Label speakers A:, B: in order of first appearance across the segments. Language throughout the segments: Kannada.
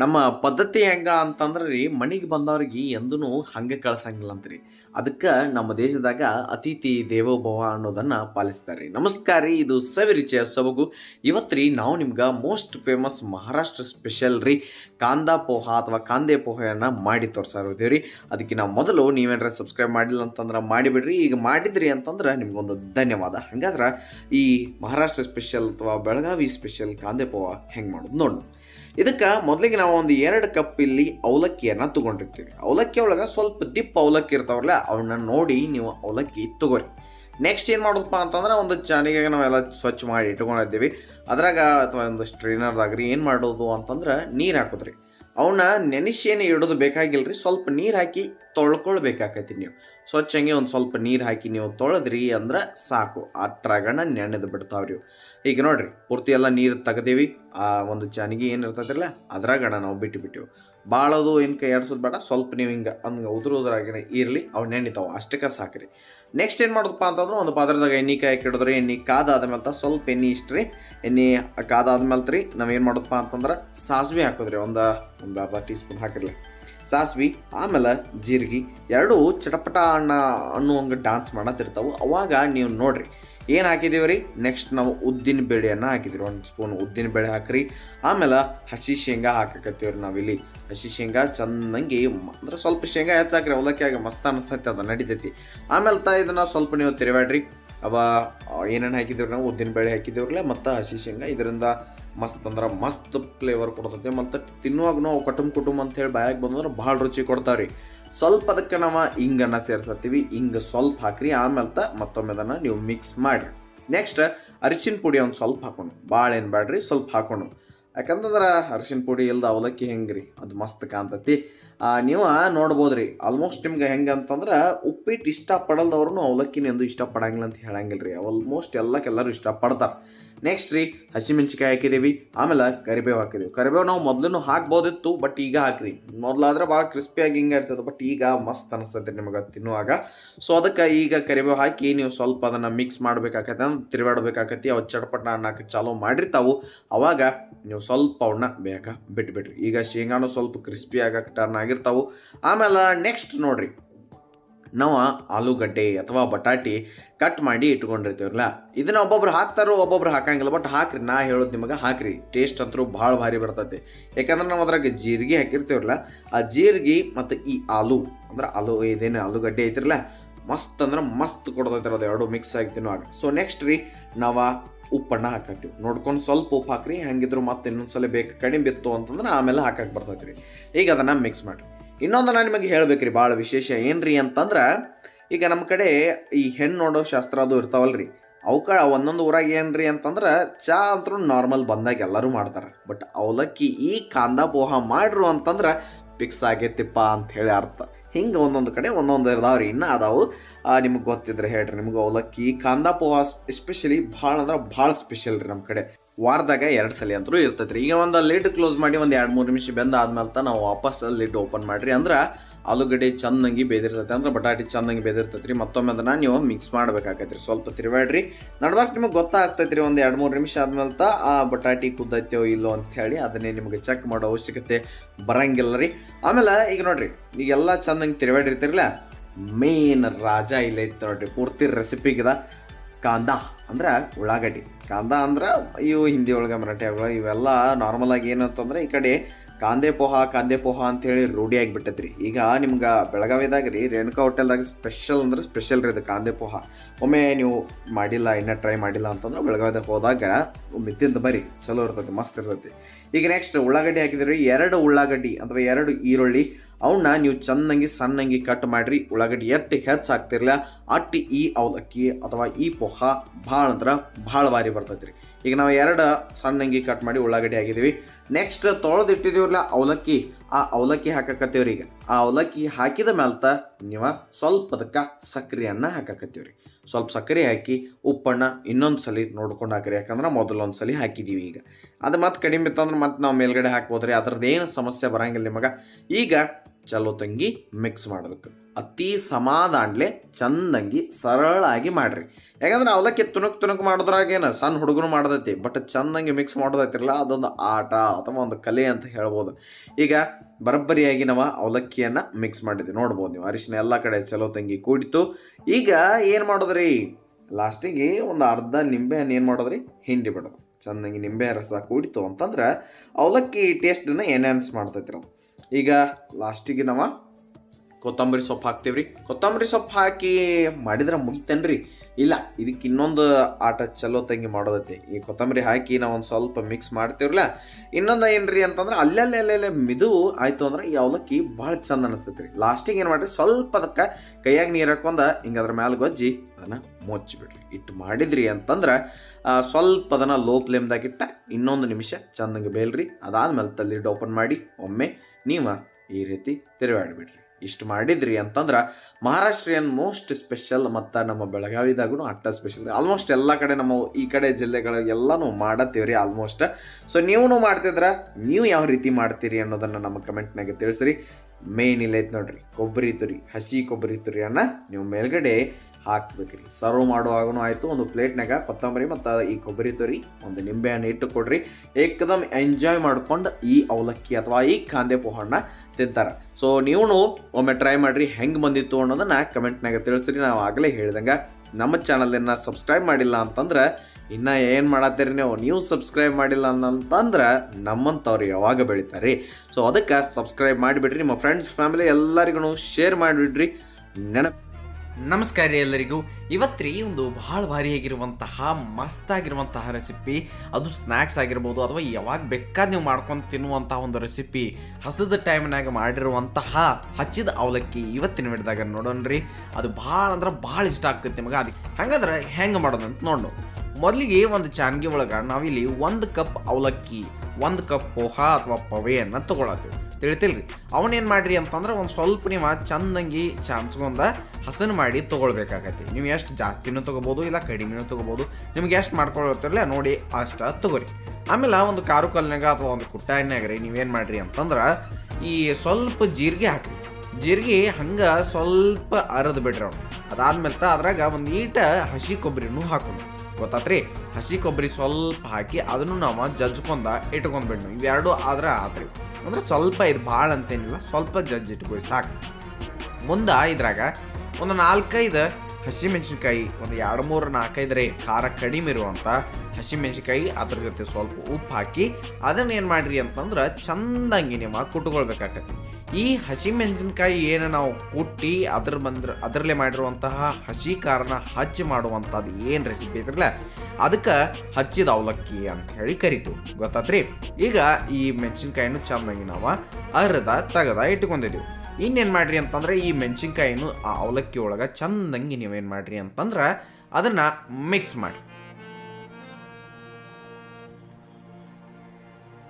A: ನಮ್ಮ ಪದ್ಧತಿ ಹೆಂಗ ಅಂತಂದ್ರೆ ರೀ, ಮನೆಗೆ ಬಂದವ್ರಿಗೆ ಎಂದೂ ಹಂಗೆ ಕಳ್ಸಂಗಿಲ್ಲ ಅಂತ್ರಿ ಅದಕ್ಕೆ ನಮ್ಮ ದೇಶದಾಗ ಅತಿಥಿ ದೇವೋಭವ ಅನ್ನೋದನ್ನು ಪಾಲಿಸ್ತಾರೆ ರೀ. ನಮಸ್ಕಾರ ರೀ, ಇದು ಸವಿರುಚಿಯ ಸೊಬಗು. ಇವತ್ತು ರೀ ನಾವು ನಿಮ್ಗೆ ಮೋಸ್ಟ್ ಫೇಮಸ್ ಮಹಾರಾಷ್ಟ್ರ ಸ್ಪೆಷಲ್ ರೀ, ಕಾಂದಾ ಪೋಹ ಅಥವಾ ಕಾಂದೆ ಪೋಹೆಯನ್ನು ಮಾಡಿ ತೋರ್ಸಾರಿದ್ದೀವಿ ರೀ. ಅದಕ್ಕೆ ನಾವು ಮೊದಲು ನೀವೇನಾರ ಸಬ್ಸ್ಕ್ರೈಬ್ ಮಾಡಿಲ್ಲ ಅಂತಂದ್ರೆ ಮಾಡಿಬಿಡ್ರಿ. ಈಗ ಮಾಡಿದ್ರಿ ಅಂತಂದ್ರೆ ನಿಮ್ಗೊಂದು ಧನ್ಯವಾದ. ಹಾಗಾದ್ರೆ ಈ ಮಹಾರಾಷ್ಟ್ರ ಸ್ಪೆಷಲ್ ಅಥವಾ ಬೆಳಗಾವಿ ಸ್ಪೆಷಲ್ ಕಾಂದೆ ಪೋಹ ಹೆಂಗೆ ಮಾಡೋದು ನೋಡೋಣ ಇದಕ್ಕೆ ಮೊದಲಿಗೆ ನಾವು ಒಂದು ಎರಡು ಕಪ್ ಇಲ್ಲಿ ಅವಲಕ್ಕಿಯನ್ನು ತಗೊಂಡಿರ್ತೀವಿ. ಅವಲಕ್ಕಿ ಒಳಗೆ ಸ್ವಲ್ಪ ದಿಪ್ಪ ಅವಲಕ್ಕಿ ಇರ್ತಾವಲ್ಲ ಅವನ್ನ ನೋಡಿ ನೀವು ಅವಲಕ್ಕಿ ತಗೋರಿ. ನೆಕ್ಸ್ಟ್ ಏನು ಮಾಡೋದಪ್ಪ ಅಂತಂದ್ರೆ ಒಂದು ಚಾನಿಗೆ ನಾವೆಲ್ಲ ಸ್ವಚ್ಛ ಮಾಡಿ ಇಟ್ಕೊಂಡಿದ್ದೀವಿ. ಅದ್ರಾಗ ಅಥವಾ ಒಂದು ಸ್ಟ್ರೈನರ್ದಾಗ್ರಿ ಏನು ಮಾಡೋದು ಅಂತಂದ್ರೆ ನೀರು ಹಾಕೋದ್ರಿ. ಅವನ್ನ ನೆನೆಸೇನು ಇಡೋದು ಬೇಕಾಗಿಲ್ಲರಿ ಸ್ವಲ್ಪ ನೀರು ಹಾಕಿ ತೊಳ್ಕೊಳ್ಬೇಕಾಕೈತಿ ನೀವು. ಸ್ವಚ್ಛಂಗೆ ಒಂದು ಸ್ವಲ್ಪ ನೀರು ಹಾಕಿ ನೀವು ತೊಳೆದ್ರಿ ಅಂದ್ರೆ ಸಾಕು. ಆ ಟ್ರಾಗಣ್ಣ ನೆನೆದು ಬಿಡ್ತಾವ್ರಿ. ಈಗ ನೋಡ್ರಿ, ಪೂರ್ತಿ ಎಲ್ಲ ನೀರು ತೆಗ್ದೀವಿ. ಆ ಒಂದು ಚಾನಿಗೆ ಏನು ಇರ್ತೈತಿಲ್ಲ ಅದ್ರಾಗಣ ನಾವು ಬಿಟ್ಟು ಬಿಟ್ಟಿವಿ. ಭಾಳದು ಏನು ಕೈ ಆಡ್ಸೋದು ಬೇಡ, ಸ್ವಲ್ಪ ನೀವು ಹಿಂಗೆ ಹಂಗೆ ಉದುರು ಉದುರಾಗಿನ ಇರಲಿ ಅವು ನೆನಿತಾವೆ ಅಷ್ಟಕ್ಕೆ ಸಾಕ್ರಿ. ನೆಕ್ಸ್ಟ್ ಏನು ಮಾಡೋದಪ್ಪ ಅಂತಂದ್ರೆ, ಒಂದು ಪಾತ್ರದಾಗ ಎಣ್ಣೆ ಕಾಯಿ ಕಿಡಿದ್ರೆ ಎಣ್ಣೆ ಕಾದಾದ್ಮೇಲೆ ಸ್ವಲ್ಪ ಎಣ್ಣೆ ಇಷ್ಟ್ರಿ, ಎಣ್ಣೆ ಕಾದಾದ್ಮೇಲೆ ರೀ ನಾವೇನು ಮಾಡೋದಪ್ಪ ಅಂತಂದ್ರೆ ಸಾಸಿವೆ ಹಾಕೋದ್ರಿ, ಒಂದು ಒಂದು ಅರ್ಧ ಟೀ ಸ್ಪೂನ್ ಹಾಕಿರಲಿ. ಸಾಸ್ವಿ, ಆಮೇಲೆ ಜೀರಿಗೆ, ಎರಡೂ ಚಟಪಟ ಅಣ್ಣ ಅನ್ನುವಂಗೆ ಡಾನ್ಸ್ ಮಾಡತ್ತಿರ್ತಾವೆ ಅವಾಗ ನೀವು ನೋಡ್ರಿ ಏನು ಹಾಕಿದೀವಿ ರೀ? ನೆಕ್ಸ್ಟ್ ನಾವು ಉದ್ದಿನ ಬೇಳೆಯನ್ನು ಹಾಕಿದ್ರಿ ಒಂದು ಸ್ಪೂನ್ ಉದ್ದಿನ ಬೇಳೆ ಹಾಕ್ರಿ. ಆಮೇಲೆ ಹಸಿ ಶೇಂಗಾ ಹಾಕಕತ್ತೀವಿ ರೀ ನಾವಿಲ್ಲಿ. ಹಸಿ ಶೇಂಗಾ ಚೆನ್ನಾಗಿ ಅಂದ್ರೆ ಸ್ವಲ್ಪ ಶೇಂಗಾ ಹೆಚ್ಚಾಕ್ರಿ ಅವಲಕ್ಕಿಯಾಗ ಮಸ್ತ್ ಅನಿಸ್ತೈತೆ, ಅದು ನಡಿತೈತಿ. ಆಮೇಲೆ ತ ಇದನ್ನು ಸ್ವಲ್ಪ ನೀವು ತಿರುವಾಡ್ರಿ ಅವ ಏನೇನು ಹಾಕಿದ್ದೀವಿ ನಾವು? ಉದ್ದಿನ ಬೇಳೆ ಹಾಕಿದ್ದೀವ್ರಲ್ಲೇ ಮತ್ತು ಹಸಿ ಶೇಂಗಾ. ಇದರಿಂದ ಮಸ್ತ್ ಅಂದ್ರೆ ಮಸ್ತ್ ಫ್ಲೇವರ್ ಕೊಡ್ತೈತಿ. ಮತ್ತು ತಿನ್ನುವಾಗ ನಾವು ಕುಟುಂಬ ಕುಟುಂಬ ಅಂತ ಹೇಳಿ ಬಾಯಾಗ ಬಂದ್ರೆ ಭಾಳ ರುಚಿ ಕೊಡ್ತಾವ್ರಿ. ಸ್ವಲ್ಪ ಅದಕ್ಕೆ ನಾವು ಹಿಂಗನ್ನು ಸೇರ್ಸತ್ತೀವಿ. ಹಿಂಗೆ ಸ್ವಲ್ಪ ಹಾಕ್ರಿ, ಆಮೇಲೆ ತ ಮತ್ತೊಮ್ಮೆ ಅದನ್ನು ನೀವು ಮಿಕ್ಸ್ ಮಾಡಿರಿ. ನೆಕ್ಸ್ಟ್ ಅರಿಶಿನ ಪುಡಿ ಒಂದು ಸ್ವಲ್ಪ ಹಾಕೊಂಡು ಭಾಳ ಏನು ಬೇಡ್ರಿ ಸ್ವಲ್ಪ ಹಾಕೊಂಡು ಯಾಕಂತಂದ್ರೆ ಅರಿಶಿನ ಪುಡಿ ಇಲ್ದ ಅವಲಕ್ಕಿ ಹೆಂಗೆ ರೀ ಅದು ಮಸ್ತ್ ಕಾಂತತಿ ನೀವು ನೋಡ್ಬೋದ್ರಿ ಆಲ್ಮೋಸ್ಟ್ ನಿಮ್ಗೆ ಹೆಂಗೆ ಅಂತಂದ್ರೆ ಉಪ್ಪಿಟ್ಟು ಇಷ್ಟಪಡಲ್ದವ್ರು ಅವಲಕ್ಕಿನ ಎಂದು ಇಷ್ಟಪಡಂಗಿಲ್ಲ ಅಂತ ಹೇಳಂಗಿಲ್ಲ ರೀ ಆಲ್ಮೋಸ್ಟ್ ಎಲ್ಲಕ್ಕೆಲ್ಲರೂ ಇಷ್ಟಪಡ್ತಾರೆ. ನೆಕ್ಸ್ಟ್ ರೀ ಹಸಿಮೆಣ್ಸಿಕಾಯಿ ಹಾಕಿದ್ದೀವಿ ಆಮೇಲೆ ಕರಿಬೇವು ಹಾಕಿದ್ದೀವಿ ಕರಿಬೇವು ನಾವು ಮೊದಲು ಹಾಕ್ಬೋದಿತ್ತು ಬಟ್ ಈಗ ಹಾಕ್ರಿ. ಮೊದಲಾದ್ರೆ ಭಾಳ ಕ್ರಿಸ್ಪಿಯಾಗಿ ಹಿಂಗೆ ಇರ್ತದೆ ಬಟ್ ಈಗ ಮಸ್ತ್ ಅನಿಸ್ತೈತೆ ನಿಮಗೆ ತಿನ್ನುವಾಗ. ಸೊ ಅದಕ್ಕೆ ಈಗ ಕರಿಬೇವು ಹಾಕಿ ನೀವು ಸ್ವಲ್ಪ ಅದನ್ನು ಮಿಕ್ಸ್ ಮಾಡ್ಬೇಕಾಕತ್ತೆ ಅಂದ್ರೆ ತಿರುಗಾಡ್ಬೇಕಾಕತಿ, ಅವು ಚಟಪಟ ಅನ್ನಕ್ಕೆ ಚಾಲೂ ಮಾಡಿರ್ತಾವು. ಅವಾಗ ನೀವು ಸ್ವಲ್ಪ ಅವನ್ನ ಬೇಗ ಬಿಟ್ಬಿಡ್ರಿ. ಈಗ ಶೇಂಗಾನು ಸ್ವಲ್ಪ ಕ್ರಿಸ್ಪಿ ಟರ್ನ್ ಆಗಿರ್ತಾವೆ. ಆಮೇಲೆ ನೆಕ್ಸ್ಟ್ ನೋಡ್ರಿ. ನಾವು ಆಲೂಗಡ್ಡೆ ಅಥವಾ ಬಟಾಟಿ ಕಟ್ ಮಾಡಿ ಇಟ್ಕೊಂಡಿರ್ತೀವಲ್ಲ? ಇದನ್ನ ಒಬ್ಬೊಬ್ರು ಹಾಕ್ತಾರೋ ಒಬ್ಬೊಬ್ರು ಹಾಕಂಗಿಲ್ಲ ಬಟ್ ಹಾಕ್ರಿ, ನಾ ಹೇಳೋದು ನಿಮಗೆ ಹಾಕ್ರಿ. ಟೇಸ್ಟ್ ಅಂತೂ ಭಾಳ ಭಾರಿ ಬರ್ತೈತಿ. ಯಾಕಂದ್ರೆ ನಾವು ಅದ್ರಾಗ ಜೀರಿಗೆ ಹಾಕಿರ್ತೀವಲ್ಲ, ಆ ಜೀರಿಗೆ ಮತ್ತು ಈ ಆಲೂ, ಅಂದ್ರೆ ಆಲೂ, ಇದೇನು ಆಲೂಗಡ್ಡೆ ಐತಿರಲ್ಲ, ಮಸ್ತ್ ಅಂದ್ರೆ ಮಸ್ತ್ ಕೊಡ್ತೈತಿ ಎರಡು ಮಿಕ್ಸ್ ಆಗಿ ಆಗ ಸೊ ನೆಕ್ಸ್ಟ್ ರೀ, ನಾವು ಉಪ್ಪನ್ನ ಹಾಕಾಕ್ತೀವಿ ನೋಡ್ಕೊಂಡು ಸ್ವಲ್ಪ ಉಪ್ಪು ಹಾಕ್ರಿ, ಹಂಗಿದ್ರು ಮತ್ತೆ ಇನ್ನೊಂದ್ಸಲ ಬೇಕು, ಕಡಿಮೆ ಬಿತ್ತು ಅಂತಂದ್ರೆ ಆಮೇಲೆ ಹಾಕಕ್ಕೆ ಬರ್ತೈತಿ ರೀ ಈಗ ಅದನ್ನು ಮಿಕ್ಸ್ ಮಾಡಿರಿ. ಇನ್ನೊಂದು ನಾನು ನಿಮಗೆ ಹೇಳ್ಬೇಕ್ರಿ, ಭಾಳ ವಿಶೇಷ ಏನ್ರಿ ಅಂತಂದ್ರೆ, ಈಗ ನಮ್ಮ ಕಡೆ ಈ ಹೆಣ್ಣು ನೋಡೋ ಶಾಸ್ತ್ರ ಅದು ಇರ್ತಾವಲ್ರಿ. ಅವಕ್ಕ ಒಂದೊಂದು ಊರಾಗ ಏನ್ರಿ ಅಂತಂದ್ರೆ, ಚಾ ಅಂತೂ ನಾರ್ಮಲ್ ಬಂದಾಗ ಎಲ್ಲರೂ ಮಾಡ್ತಾರೆ. ಬಟ್ ಅವಲಕ್ಕಿ ಈ ಕಾಂದ ಪೋಹ ಮಾಡ್ರು ಅಂತಂದ್ರೆ ಫಿಕ್ಸ್ ಆಗೈತಿಪ್ಪ ಅಂತ ಹೇಳಿ ಅರ್ಥ. ಹಿಂಗೆ ಒಂದೊಂದು ಕಡೆ ಒಂದೊಂದು ಇರ್ದಾವ್ರಿ. ಇನ್ನೂ ಅದಾವು. ನಿಮಗೆ ಗೊತ್ತಿದ್ರೆ ಹೇಳ್ರಿ, ನಿಮ್ಗೆ ಅವಲಕ್ಕಿ ಕಾಂದಾ ಪೋಹ ಎಸ್ಪೆಷಲಿ ಭಾಳ ಅಂದ್ರೆ ಭಾಳ ಸ್ಪೆಷಲ್ ರೀ ನಮ್ಮ ಕಡೆ. ವಾರದಾಗ ಎರಡು ಸಲ ಅಂತೂ ಇರ್ತೈತೆ ರೀ ಈಗ ಒಂದು ಲಿಡ್ ಕ್ಲೋಸ್ ಮಾಡಿ ಒಂದು ಎರಡು ಮೂರು ನಿಮಿಷ ಬೆಂದ ಆದ್ಮೇಲೆ ತ ನಾವು ವಾಪಸ್ ಲಿಡ್ ಓಪನ್ ಮಾಡಿರಿ. ಅಂದ್ರೆ ಆಲೂಗಡ್ಡೆ ಚೆನ್ನಾಗಿ ಬೇದಿರ್ತೈತೆ ಅಂದ್ರೆ ಬಟಾಟಿ ಚೆನ್ನಾಗಿ ಬೇದಿರ್ತೈತೆ ರೀ ಮತ್ತೊಮ್ಮೆ ಅದನ್ನ ನೀವು ಮಿಕ್ಸ್ ಮಾಡ್ಬೇಕಾಗತ್ತೆ ರೀ ಸ್ವಲ್ಪ ತಿರುವಾಡ್ರಿ ನಡ್ವಾಗ ನಿಮಗೆ ಗೊತ್ತಾಗ್ತೈತೆ ರೀ ಒಂದು ಎರಡು ಮೂರು ನಿಮಿಷ ಆದ್ಮೇಲೆ ತ ಆ ಬಟಾಟಿ ಕುದ್ದೈತೋ ಇಲ್ಲೋ ಅಂತ ಹೇಳಿ ಅದನ್ನೇ ನಿಮಗೆ ಚೆಕ್ ಮಾಡೋ ಅವಶ್ಯಕತೆ ಬರಂಗಿಲ್ಲ ರೀ ಆಮೇಲೆ ಈಗ ನೋಡ್ರಿ ಈಗೆಲ್ಲ ಚೆನ್ನಾಗಿ ತಿರುವಾಡಿರ್ತಿರಲ್ಲ ಮೇನ್ ರಾಜ ಇಲ್ಲೈತೆ ನೋಡ್ರಿ. ಪೂರ್ತಿ ರೆಸಿಪಿಗಿದ ಕಾಂದಾ. ಅಂದ್ರೆ ಉಳ್ಳಾಗಡ್ಡಿ. ಕಾಂದ ಅಂದ್ರೆ ಇವು ಹಿಂದಿ ಒಳಗೆ ಮರಾಠಿ ಒಳಗೆ ಇವೆಲ್ಲ ನಾರ್ಮಲ್ ಆಗಿ ಏನು ಅಂತಂದ್ರೆ ಈ ಕಡೆ ಕಾಂದೆ ಪೋಹ ಕಾಂದೆ ಪೋಹ ಅಂತೇಳಿ ರೂಢಿ ಆಗಿಬಿಟ್ಟೈತ್ರಿ. ಈಗ ನಿಮ್ಗೆ ಬೆಳಗಾವಿದಾಗ ರೀ ರೇಣುಕಾ ಹೋಟೆಲ್ದಾಗ ಸ್ಪೆಷಲ್ ಅಂದ್ರೆ ಸ್ಪೆಷಲ್ ರೀ ಇದು ಕಾಂದೆ ಪೋಹ. ಒಮ್ಮೆ ನೀವು ಮಾಡಿಲ್ಲ, ಇನ್ನೂ ಟ್ರೈ ಮಾಡಿಲ್ಲ ಅಂತಂದ್ರೆ ಬೆಳಗಾವಿದಾಗ ಹೋದಾಗ ಒಮ್ಮೆ ತಿಂದು ಬರ್ರಿ, ಚಲೋ ಇರ್ತೈತಿ, ಮಸ್ತ್ ಇರ್ತೈತಿ. ಈಗ ನೆಕ್ಸ್ಟ್ ಉಳ್ಳಾಗಡ್ಡಿ ಹಾಕಿದ್ರಿ, ಎರಡು ಉಳ್ಳಾಗಡ್ಡಿ ಅಥವಾ ಎರಡು ಈರುಳ್ಳಿ ಅವನ್ನ ನೀವು ಚೆನ್ನಾಗಿ ಸಣ್ಣಂಗಿ ಕಟ್ ಮಾಡ್ರಿ, ಉಳ್ಳಾಗಡ್ಡಿ ಎಷ್ಟು ಹೆಚ್ಚು ಹಾಕ್ತಿರ್ಲಿಲ್ಲ ಅಟ್ಟಿ ಈ ಅವಲಕ್ಕಿ ಅಥವಾ ಈ ಪೋಹ ಭಾಳ ಅಂದ್ರೆ ಭಾಳ ಭಾರಿ ಬರ್ತೈತೆ ರೀ ಈಗ ನಾವು ಎರಡು ಸಣ್ಣಂಗಿ ಕಟ್ ಮಾಡಿ ಉಳ್ಳಾಗಡ್ಡಿ ಹಾಕಿದ್ದೀವಿ ನೆಕ್ಸ್ಟ್ ತೊಳೆದಿಟ್ಟಿದ್ದೀವ್ರಲ್ಲ, ಅವಲಕ್ಕಿ. ಆ ಅವಲಕ್ಕಿ ಹಾಕಕತ್ತೀವ್ರಿ ಈಗ. ಆ ಅವಲಕ್ಕಿ ಹಾಕಿದ ಮೇಲ್ತ ನೀವು ಸ್ವಲ್ಪ ಅದಕ್ಕೆ ಸಕ್ಕರೆಯನ್ನು ಹಾಕಕತ್ತೀವ್ರಿ. ಸ್ವಲ್ಪ ಸಕ್ಕರೆ ಹಾಕಿ, ಉಪ್ಪನ್ನ ಇನ್ನೊಂದು ಸಲ ನೋಡ್ಕೊಂಡು ಹಾಕ್ರಿ. ಯಾಕಂದ್ರೆ ಮೊದಲೊಂದು ಸಲ ಹಾಕಿದ್ದೀವಿ ಈಗ. ಅದು ಮತ್ತೆ ಕಡಿಮೆ ಇತ್ತಂದ್ರೆ ಮತ್ತೆ ನಾವು ಮೇಲ್ಗಡೆ ಹಾಕ್ಬೋದ್ರಿ. ಏನು ಸಮಸ್ಯೆ ಬರಂಗಿಲ್ಲ ನಿಮಗೆ. ಈಗ ಚಲೋ ತಂಗಿ ಮಿಕ್ಸ್ ಮಾಡಬೇಕು.
B: ಅತಿ ಸಮಾಧಾನ್ಲೆ ಚಂದಂಗಿ ಸರಳಾಗಿ ಮಾಡ್ರಿ. ಯಾಕಂದ್ರೆ ಅವಲಕ್ಕಿ ತುಣುಕ್ ತುಣುಕ್ ಮಾಡೋದ್ರಾಗೇನು ಸಣ್ಣ ಹುಡುಗರು ಮಾಡ್ದೈತಿ ಬಟ್ ಚಂದಂಗಿ ಮಿಕ್ಸ್ ಮಾಡೋದೈತಿರಲ್ಲ ಅದೊಂದು ಆಟ ಅಥವಾ ಒಂದು ಕಲೆ ಅಂತ ಹೇಳ್ಬೋದು. ಈಗ ಬರಬ್ಬರಿಯಾಗಿ ನಾವು ಅವಲಕ್ಕಿಯನ್ನು ಮಿಕ್ಸ್ ಮಾಡಿದ್ವಿ. ನೋಡ್ಬೋದು ನೀವು, ಅರಿಶಿನ ಎಲ್ಲ ಕಡೆ ಚಲೋ ತಂಗಿ ಕೂಡಿತು ಈಗ ಏನು ಮಾಡೋದ್ರಿ? ಲಾಸ್ಟಿಗೆ ಒಂದು ಅರ್ಧ ನಿಂಬೆ ಹಣ್ಣು ಏನು ಮಾಡೋದ್ರಿ? ಹಿಂಡಿ ಬಿಡೋದು. ಚಂದಂಗಿ ನಿಂಬೆ ರಸ ಕೂಡಿತು ಅಂತಂದ್ರೆ ಅವಲಕ್ಕಿ ಟೇಸ್ಟನ್ನು ಎನ್ಹ್ಯಾನ್ಸ್ ಮಾಡ್ತೈತಿರೋದು. ಈಗ ಲಾಸ್ಟಿಗೆ ನಾವು ಕೊತ್ತಂಬರಿ ಸೊಪ್ಪು ಹಾಕ್ತೇವ್ರಿ. ಕೊತ್ತಂಬರಿ ಸೊಪ್ಪು ಹಾಕಿ ಮಾಡಿದ್ರೆ ಮುಗಿತೇನ್ರಿ? ಇಲ್ಲ ಇದಕ್ಕೆ ಇನ್ನೊಂದು ಆಟ ಚಲೋ ತಂಗಿ ಮಾಡೋದೈತಿ. ಈ ಕೊತ್ತಂಬರಿ ಹಾಕಿ ನಾವು ಒಂದು ಸ್ವಲ್ಪ ಮಿಕ್ಸ್ ಮಾಡ್ತೀವ್ರಲ್ಲ, ಇನ್ನೊಂದು ಏನ್ರಿ ಅಂತಂದ್ರೆ ಅಲ್ಲಲ್ಲೇ ಅಲ್ಲೆಲ್ಲೇ ಮಿದು ಆಯ್ತು ಅಂದ್ರೆ ಈ ಅವಲಕ್ಕಿ ಭಾಳ ಚಂದ ಅನಿಸ್ತೈತಿ ರೀ ಲಾಸ್ಟಿಗೆ ಏನು ಮಾಡ್ರಿ, ಸ್ವಲ್ಪ ಅದಕ್ಕೆ ಕೈಯಾಗಿ ನೀರು ಹಾಕೊಂಡ ಹಿಂಗೆ ಅದ್ರ ಮ್ಯಾಲೆ ಗೊಜ್ಜಿ ಅದನ್ನು ಮುಚ್ಚಿಬಿಡ್ರಿ. ಇಟ್ಟು ಮಾಡಿದ್ರಿ ಅಂತಂದ್ರೆ ಸ್ವಲ್ಪ ಅದನ್ನು ಲೋ ಫ್ಲೇಮ್ದಾಗ ಇಟ್ಟ ಇನ್ನೊಂದು ನಿಮಿಷ ಚಂದಂಗೆ ಬೇಲ್ರಿ ಅದಾದ್ಮೇಲೆ ತಲ್ಲಿಡ್ ಓಪನ್ ಮಾಡಿ ಒಮ್ಮೆ ನೀವು ಈ ರೀತಿ ತಿರುಗಾಡ್ಬಿಡ್ರಿ. ಇಷ್ಟು ಮಾಡಿದ್ರಿ ಅಂತಂದ್ರೆ ಮಹಾರಾಷ್ಟ್ರಿಯನ್ ಮೋಸ್ಟ್ ಸ್ಪೆಷಲ್ ಮತ್ತು ನಮ್ಮ ಬೆಳಗಾವಿದಾಗೂ ಅಟ್ಟ ಸ್ಪೆಷಲ್ ಆಲ್ಮೋಸ್ಟ್ ಎಲ್ಲ ಕಡೆ ನಮ್ಮ ಈ ಕಡೆ ಜಿಲ್ಲೆಗಳಿಗೆಲ್ಲನೂ ಮಾಡತ್ತೀವ್ರಿ ಆಲ್ಮೋಸ್ಟ್ ಸೊ ನೀವು ಮಾಡ್ತಿದ್ರ, ನೀವು ಯಾವ ರೀತಿ ಮಾಡ್ತೀರಿ ಅನ್ನೋದನ್ನು ನಮ್ಮ ಕಮೆಂಟ್ನಾಗೆ ತಿಳಿಸ್ರಿ. ಮೇನ್ ಇಲ್ಲ ಐತೆ ನೋಡ್ರಿ, ಕೊಬ್ಬರಿ ತುರಿ, ಹಸಿ ಕೊಬ್ಬರಿ ತುರಿಯನ್ನು ನೀವು ಮೇಲ್ಗಡೆ ಹಾಕ್ಬೇಕ್ರಿ. ಸರ್ವ್ ಮಾಡುವಾಗೂ ಆಯಿತು, ಒಂದು ಪ್ಲೇಟ್ನಾಗ ಕೊತ್ತಂಬರಿ ಮತ್ತು ಈ ಕೊಬ್ಬರಿ ತುರಿ ಒಂದು ನಿಂಬೆಹಣ್ಣು ಇಟ್ಟು ಕೊಡ್ರಿ. ಏಕದಮ್ ಎಂಜಾಯ್ ಮಾಡ್ಕೊಂಡು ಈ ಅವಲಕ್ಕಿ ಅಥವಾ ಈ ಕಾಂದೆ ಪೋಹಣ್ಣ ತಿಂತಾರೆ. ಸೊ ನೀವು ಒಮ್ಮೆ ಟ್ರೈ ಮಾಡಿರಿ, ಹೆಂಗೆ ಬಂದಿತ್ತು ಅನ್ನೋದನ್ನ ಕಮೆಂಟ್ನಾಗ ತಿಳಿಸ್ರಿ. ನಾವು ಆಗಲೇ ಹೇಳ್ದಂಗೆ, ನಮ್ಮ ಚಾನಲನ್ನು ಸಬ್ಸ್ಕ್ರೈಬ್ ಮಾಡಿಲ್ಲ ಅಂತಂದ್ರೆ, ಇನ್ನು ಏನು ಮಾಡತ್ತೀರಿ ನೀವು? ನೀವು ಸಬ್ಸ್ಕ್ರೈಬ್ ಮಾಡಿಲ್ಲ ಅಂತಂದ್ರೆ, ನಮ್ಮಂಥವ್ರು ಯಾವಾಗ ಬೆಳಿತಾರೆ ಸೊ ಅದಕ್ಕೆ ಸಬ್ಸ್ಕ್ರೈಬ್ ಮಾಡಿಬಿಡ್ರಿ. ನಿಮ್ಮ ಫ್ರೆಂಡ್ಸ್ ಫ್ಯಾಮಿಲಿ ಎಲ್ಲರಿಗೂ ಶೇರ್ ಮಾಡಿಬಿಡ್ರಿ ನೆನಪು
A: ನಮಸ್ಕಾರ ಎಲ್ಲರಿಗೂ. ಎಲ್ಲರಿಗೂ ರೀ ಒಂದು ಭಾಳ ಭಾರಿಯಾಗಿರುವಂತಹ ಮಸ್ತಾಗಿರುವಂತಹ ರೆಸಿಪಿ ಅದು ಸ್ನ್ಯಾಕ್ಸ್ ಆಗಿರ್ಬೋದು ಅಥವಾ ಯಾವಾಗ ಬೇಕಾದ ನೀವು ಮಾಡ್ಕೊಂಡು ತಿನ್ನುವಂತಹ ಒಂದು ರೆಸಿಪಿ ಹಸದ ಟೈಮ್ನಾಗ ಮಾಡಿರುವಂತಹ ಹಚ್ಚಿದ ಅವಲಕ್ಕಿ ಇವತ್ತಿನ ನೋಡೋಣ ನೋಡೋಣ್ರಿ ಅದು ಭಾಳ ಅಂದ್ರೆ ಭಾಳ ಇಷ್ಟ ಆಗ್ತೈತಿ ನಿಮಗೆ. ಅದಕ್ಕೆ ಹಂಗಂದ್ರೆ ಹೆಂಗೆ ಮಾಡೋದಂತ ನೋಡೋಣ ಮೊದಲಿಗೆ ಒಂದು ಚಾನ್ಗಿ ಒಳಗೆ ನಾವಿಲ್ಲಿ ಒಂದು ಕಪ್ ಅವಲಕ್ಕಿ, ಒಂದು ಕಪ್ ಪೋಹ ಅಥವಾ ಪವೆಯನ್ನು ತಗೊಳತ್ತೀವಿ. ತಿಳಿತಿಲ್ರಿ. ಅವನೇನು ಮಾಡ್ರಿ ಅಂತಂದ್ರೆ ಒಂದು ಸ್ವಲ್ಪ ನೀವು ಚಂದಂಗಿ ಚಾನ್ಸ್ಗೊಂದ ಹಸನ್ ಮಾಡಿ ತೊಗೊಳ್ಬೇಕಾಗತ್ತೆ. ನೀವು ಎಷ್ಟು ಜಾಸ್ತಿನೂ ತೊಗೋಬೋದು, ಇಲ್ಲ ಕಡಿಮೆನೂ ತೊಗೋಬೋದು. ನಿಮ್ಗೆ ಎಷ್ಟು ಮಾಡ್ಕೊಳ್ತಿರಲ್ಲ ನೋಡಿ ಅಷ್ಟು ತಗೋರಿ. ಆಮೇಲೆ ಒಂದು ಕಾರು ಕಲ್ನಾಗ ಅಥವಾ ಒಂದು ಕುಟ್ಟಾಯಿನಾಗ ರೀ ನೀವೇನು ಮಾಡ್ರಿ ಅಂತಂದ್ರೆ ಈ ಸ್ವಲ್ಪ ಜೀರಿಗೆ ಹಾಕ್ರಿ. ಜೀರಿಗೆ ಹಂಗೆ ಸ್ವಲ್ಪ ಅರದು ಬಿಡ್ರಿ ಅವ್ನು. ಅದಾದ್ಮೇಲೆ ಅದ್ರಾಗ ಒಂದು ಈಟ ಹಸಿ ಕೊಬ್ಬರಿನೂ ಹಾಕೊಂಡು ಗೊತ್ತಾತ್ರಿ? ಹಸಿ ಕೊಬ್ಬರಿ ಸ್ವಲ್ಪ ಹಾಕಿ ಅದನ್ನು ನಾವು ಜಜ್ಕೊಂಡ ಇಟ್ಕೊಂಡ್ಬಿಡ್ನು. ಇವೆರಡು ಆದ್ರೆ ಆತ್ರಿ. ಅಂದ್ರೆ ಸ್ವಲ್ಪ ಇದು ಭಾಳ ಅಂತೇನಿಲ್ಲ, ಸ್ವಲ್ಪ ಜಜ್ಜಿ ಇಟ್ಕೊಳ್ಳಿ ಸಾಕು. ಮುಂದೆ ಇದ್ರಾಗ ಒಂದು ನಾಲ್ಕೈದು ಹಸಿಮೆಣ್ಸಿನ್ಕಾಯಿ, ಒಂದು ಎರಡು ಮೂರು ನಾಲ್ಕೈದು ರೀ ಖಾರ ಕಡಿಮೆ ಇರುವಂಥ ಹಸಿಮೆಣ್ಸಿನ್ಕಾಯಿ, ಅದ್ರ ಜೊತೆ ಸ್ವಲ್ಪ ಉಪ್ಪು ಹಾಕಿ ಅದನ್ನ ಏನು ಮಾಡ್ರಿ ಅಂತಂದ್ರೆ ಚಂದಂಗಿ ನಿಮ್ಮ ಕುಟ್ಕೊಳ್ಬೇಕಾಗತ್ತೆ ಈ ಹಸಿಮೆಣಸಿನ್ಕಾಯಿ ಏನು ನಾವು ಕುಟ್ಟಿ ಅದ್ರ ಬಂದ್ರ ಅದರಲ್ಲೇ ಮಾಡಿರುವಂತಹ ಹಸಿ ಖಾರನ ಹಚ್ಚಿ ಮಾಡುವಂಥದ್ದು ಏನು ರೆಸಿಪಿ ಇದ್ರಲ್ಲ ಅದಕ್ಕೆ ಹಚ್ಚಿದ ಅವಲಕ್ಕಿ ಅಂತ ಹೇಳಿ ಕರಿತೀವಿ ಗೊತ್ತಾತ್ರಿ? ಈಗ ಈ ಮೆಣಸಿನ್ಕಾಯಿನೂ ಚೆನ್ನಾಗಿ ನಾವು ಅರ್ಧ ತೆಗೆದ ಇಟ್ಕೊಂಡಿದ್ದೀವಿ ಇನ್ನೇನು ಮಾಡ್ರಿ ಅಂತಂದ್ರೆ ಈ ಮೆಣಸಿನ್ಕಾಯಿನೂ ಆ ಅವಲಕ್ಕಿ ಒಳಗೆ ಚಂದಂಗಿ ನೀವೇನು ಮಾಡ್ರಿ ಅಂತಂದ್ರೆ ಅದನ್ನ ಮಿಕ್ಸ್ ಮಾಡಿ.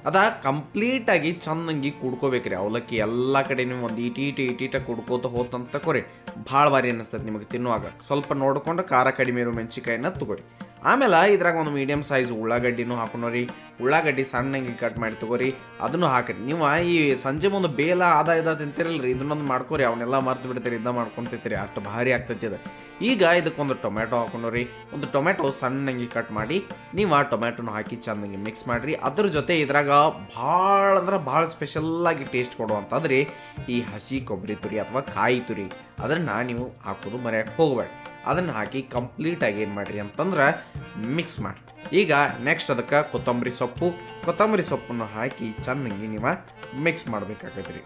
A: ಅದ ಕಂಪ್ಲೀಟ್ ಆಗಿ ಚಂದಂಗಿ ಕುಡ್ಕೋಬೇಕ್ರಿ. ಅವಲಕ್ಕಿ ಎಲ್ಲ ಕಡೆ ನೀವು ಒಂದು ಇಟೀಟ ಇಟೀಟ ಕುಡ್ಕೋತ ಹೋತಂತ ಕೊರಿ ಭಾಳ ಭಾರಿ ಅನ್ನಿಸ್ತದೆ ನಿಮಗೆ ತಿನ್ನುವಾಗ. ಸ್ವಲ್ಪ ನೋಡ್ಕೊಂಡು ಖಾರ ಕಡಿಮೆ ಇರೋ ಮೆಣಸಿನ್ಕಾಯಿನ ತಗೋರಿ. ಆಮೇಲೆ ಇದ್ರಾಗ ಒಂದು ಮೀಡಿಯಮ್ ಸೈಜ್ ಉಳ್ಳಾಗಡ್ಡಿನೂ ಹಾಕೊಂಡ್ರಿ ಉಳ್ಳಾಗಡ್ಡಿ ಸಣ್ಣಂಗೆ ಕಟ್ ಮಾಡಿ ತಗೋರಿ. ಅದನ್ನು ಹಾಕಿರಿ. ನೀವು ಈ ಸಂಜೆ ಮುಂದೆ ಬೇಲ ಆದ ಇದ ತಿಂತಿರಲ್ರಿ. ಇದನ್ನೊಂದು ಮಾಡ್ಕೋರಿ. ಅವನ್ನೆಲ್ಲ ಮರ್ತು ಬಿಡ್ತೀರಿ. ಇದನ್ನ ಮಾಡ್ಕೊಂಡು ತಿಂತೀರಿ. ಅಷ್ಟು ಭಾರಿ ಆಗ್ತೈತಿ ಅದು ಈಗ ಇದಕ್ಕೊಂದು ಟೊಮೆಟೊ ಹಾಕೊಂಡ್ರಿ ಒಂದು ಟೊಮೆಟೊ ಸಣ್ಣಂಗೆ ಕಟ್ ಮಾಡಿ ನೀವು ಆ ಟೊಮೆಟೊನ ಹಾಕಿ ಚೆನ್ನಾಗಿ ಮಿಕ್ಸ್ ಮಾಡಿರಿ. ಅದ್ರ ಜೊತೆ ಇದ್ರಾಗ ಭಾಳ ಅಂದ್ರೆ ಭಾಳ ಸ್ಪೆಷಲ್ಲಾಗಿ ಟೇಸ್ಟ್ ಕೊಡುವಂಥದ್ರಿ ಈ ಹಸಿ ಕೊಬ್ಬರಿ ತುರಿ ಅಥವಾ ಕಾಯಿ ತುರಿ. ಅದನ್ನು ನೀವು ಹಾಕೋದು ಮರೆಯಕ್ಕೆ ಹೋಗ್ಬೇಡಿ ಅದನ್ನು ಹಾಕಿ ಕಂಪ್ಲೀಟಾಗಿ ಏನು ಮಾಡಿರಿ ಅಂತಂದ್ರೆ ಮಿಕ್ಸ್ ಮಾಡಿ. ಈಗ ನೆಕ್ಸ್ಟ್ ಅದಕ್ಕೆ ಕೊತ್ತಂಬರಿ ಸೊಪ್ಪು. ಕೊತ್ತಂಬರಿ ಸೊಪ್ಪನ್ನು ಹಾಕಿ ಚೆನ್ನಾಗಿ ನೀವು ಮಿಕ್ಸ್ ಮಾಡಬೇಕಾಗೈತ್ರಿ.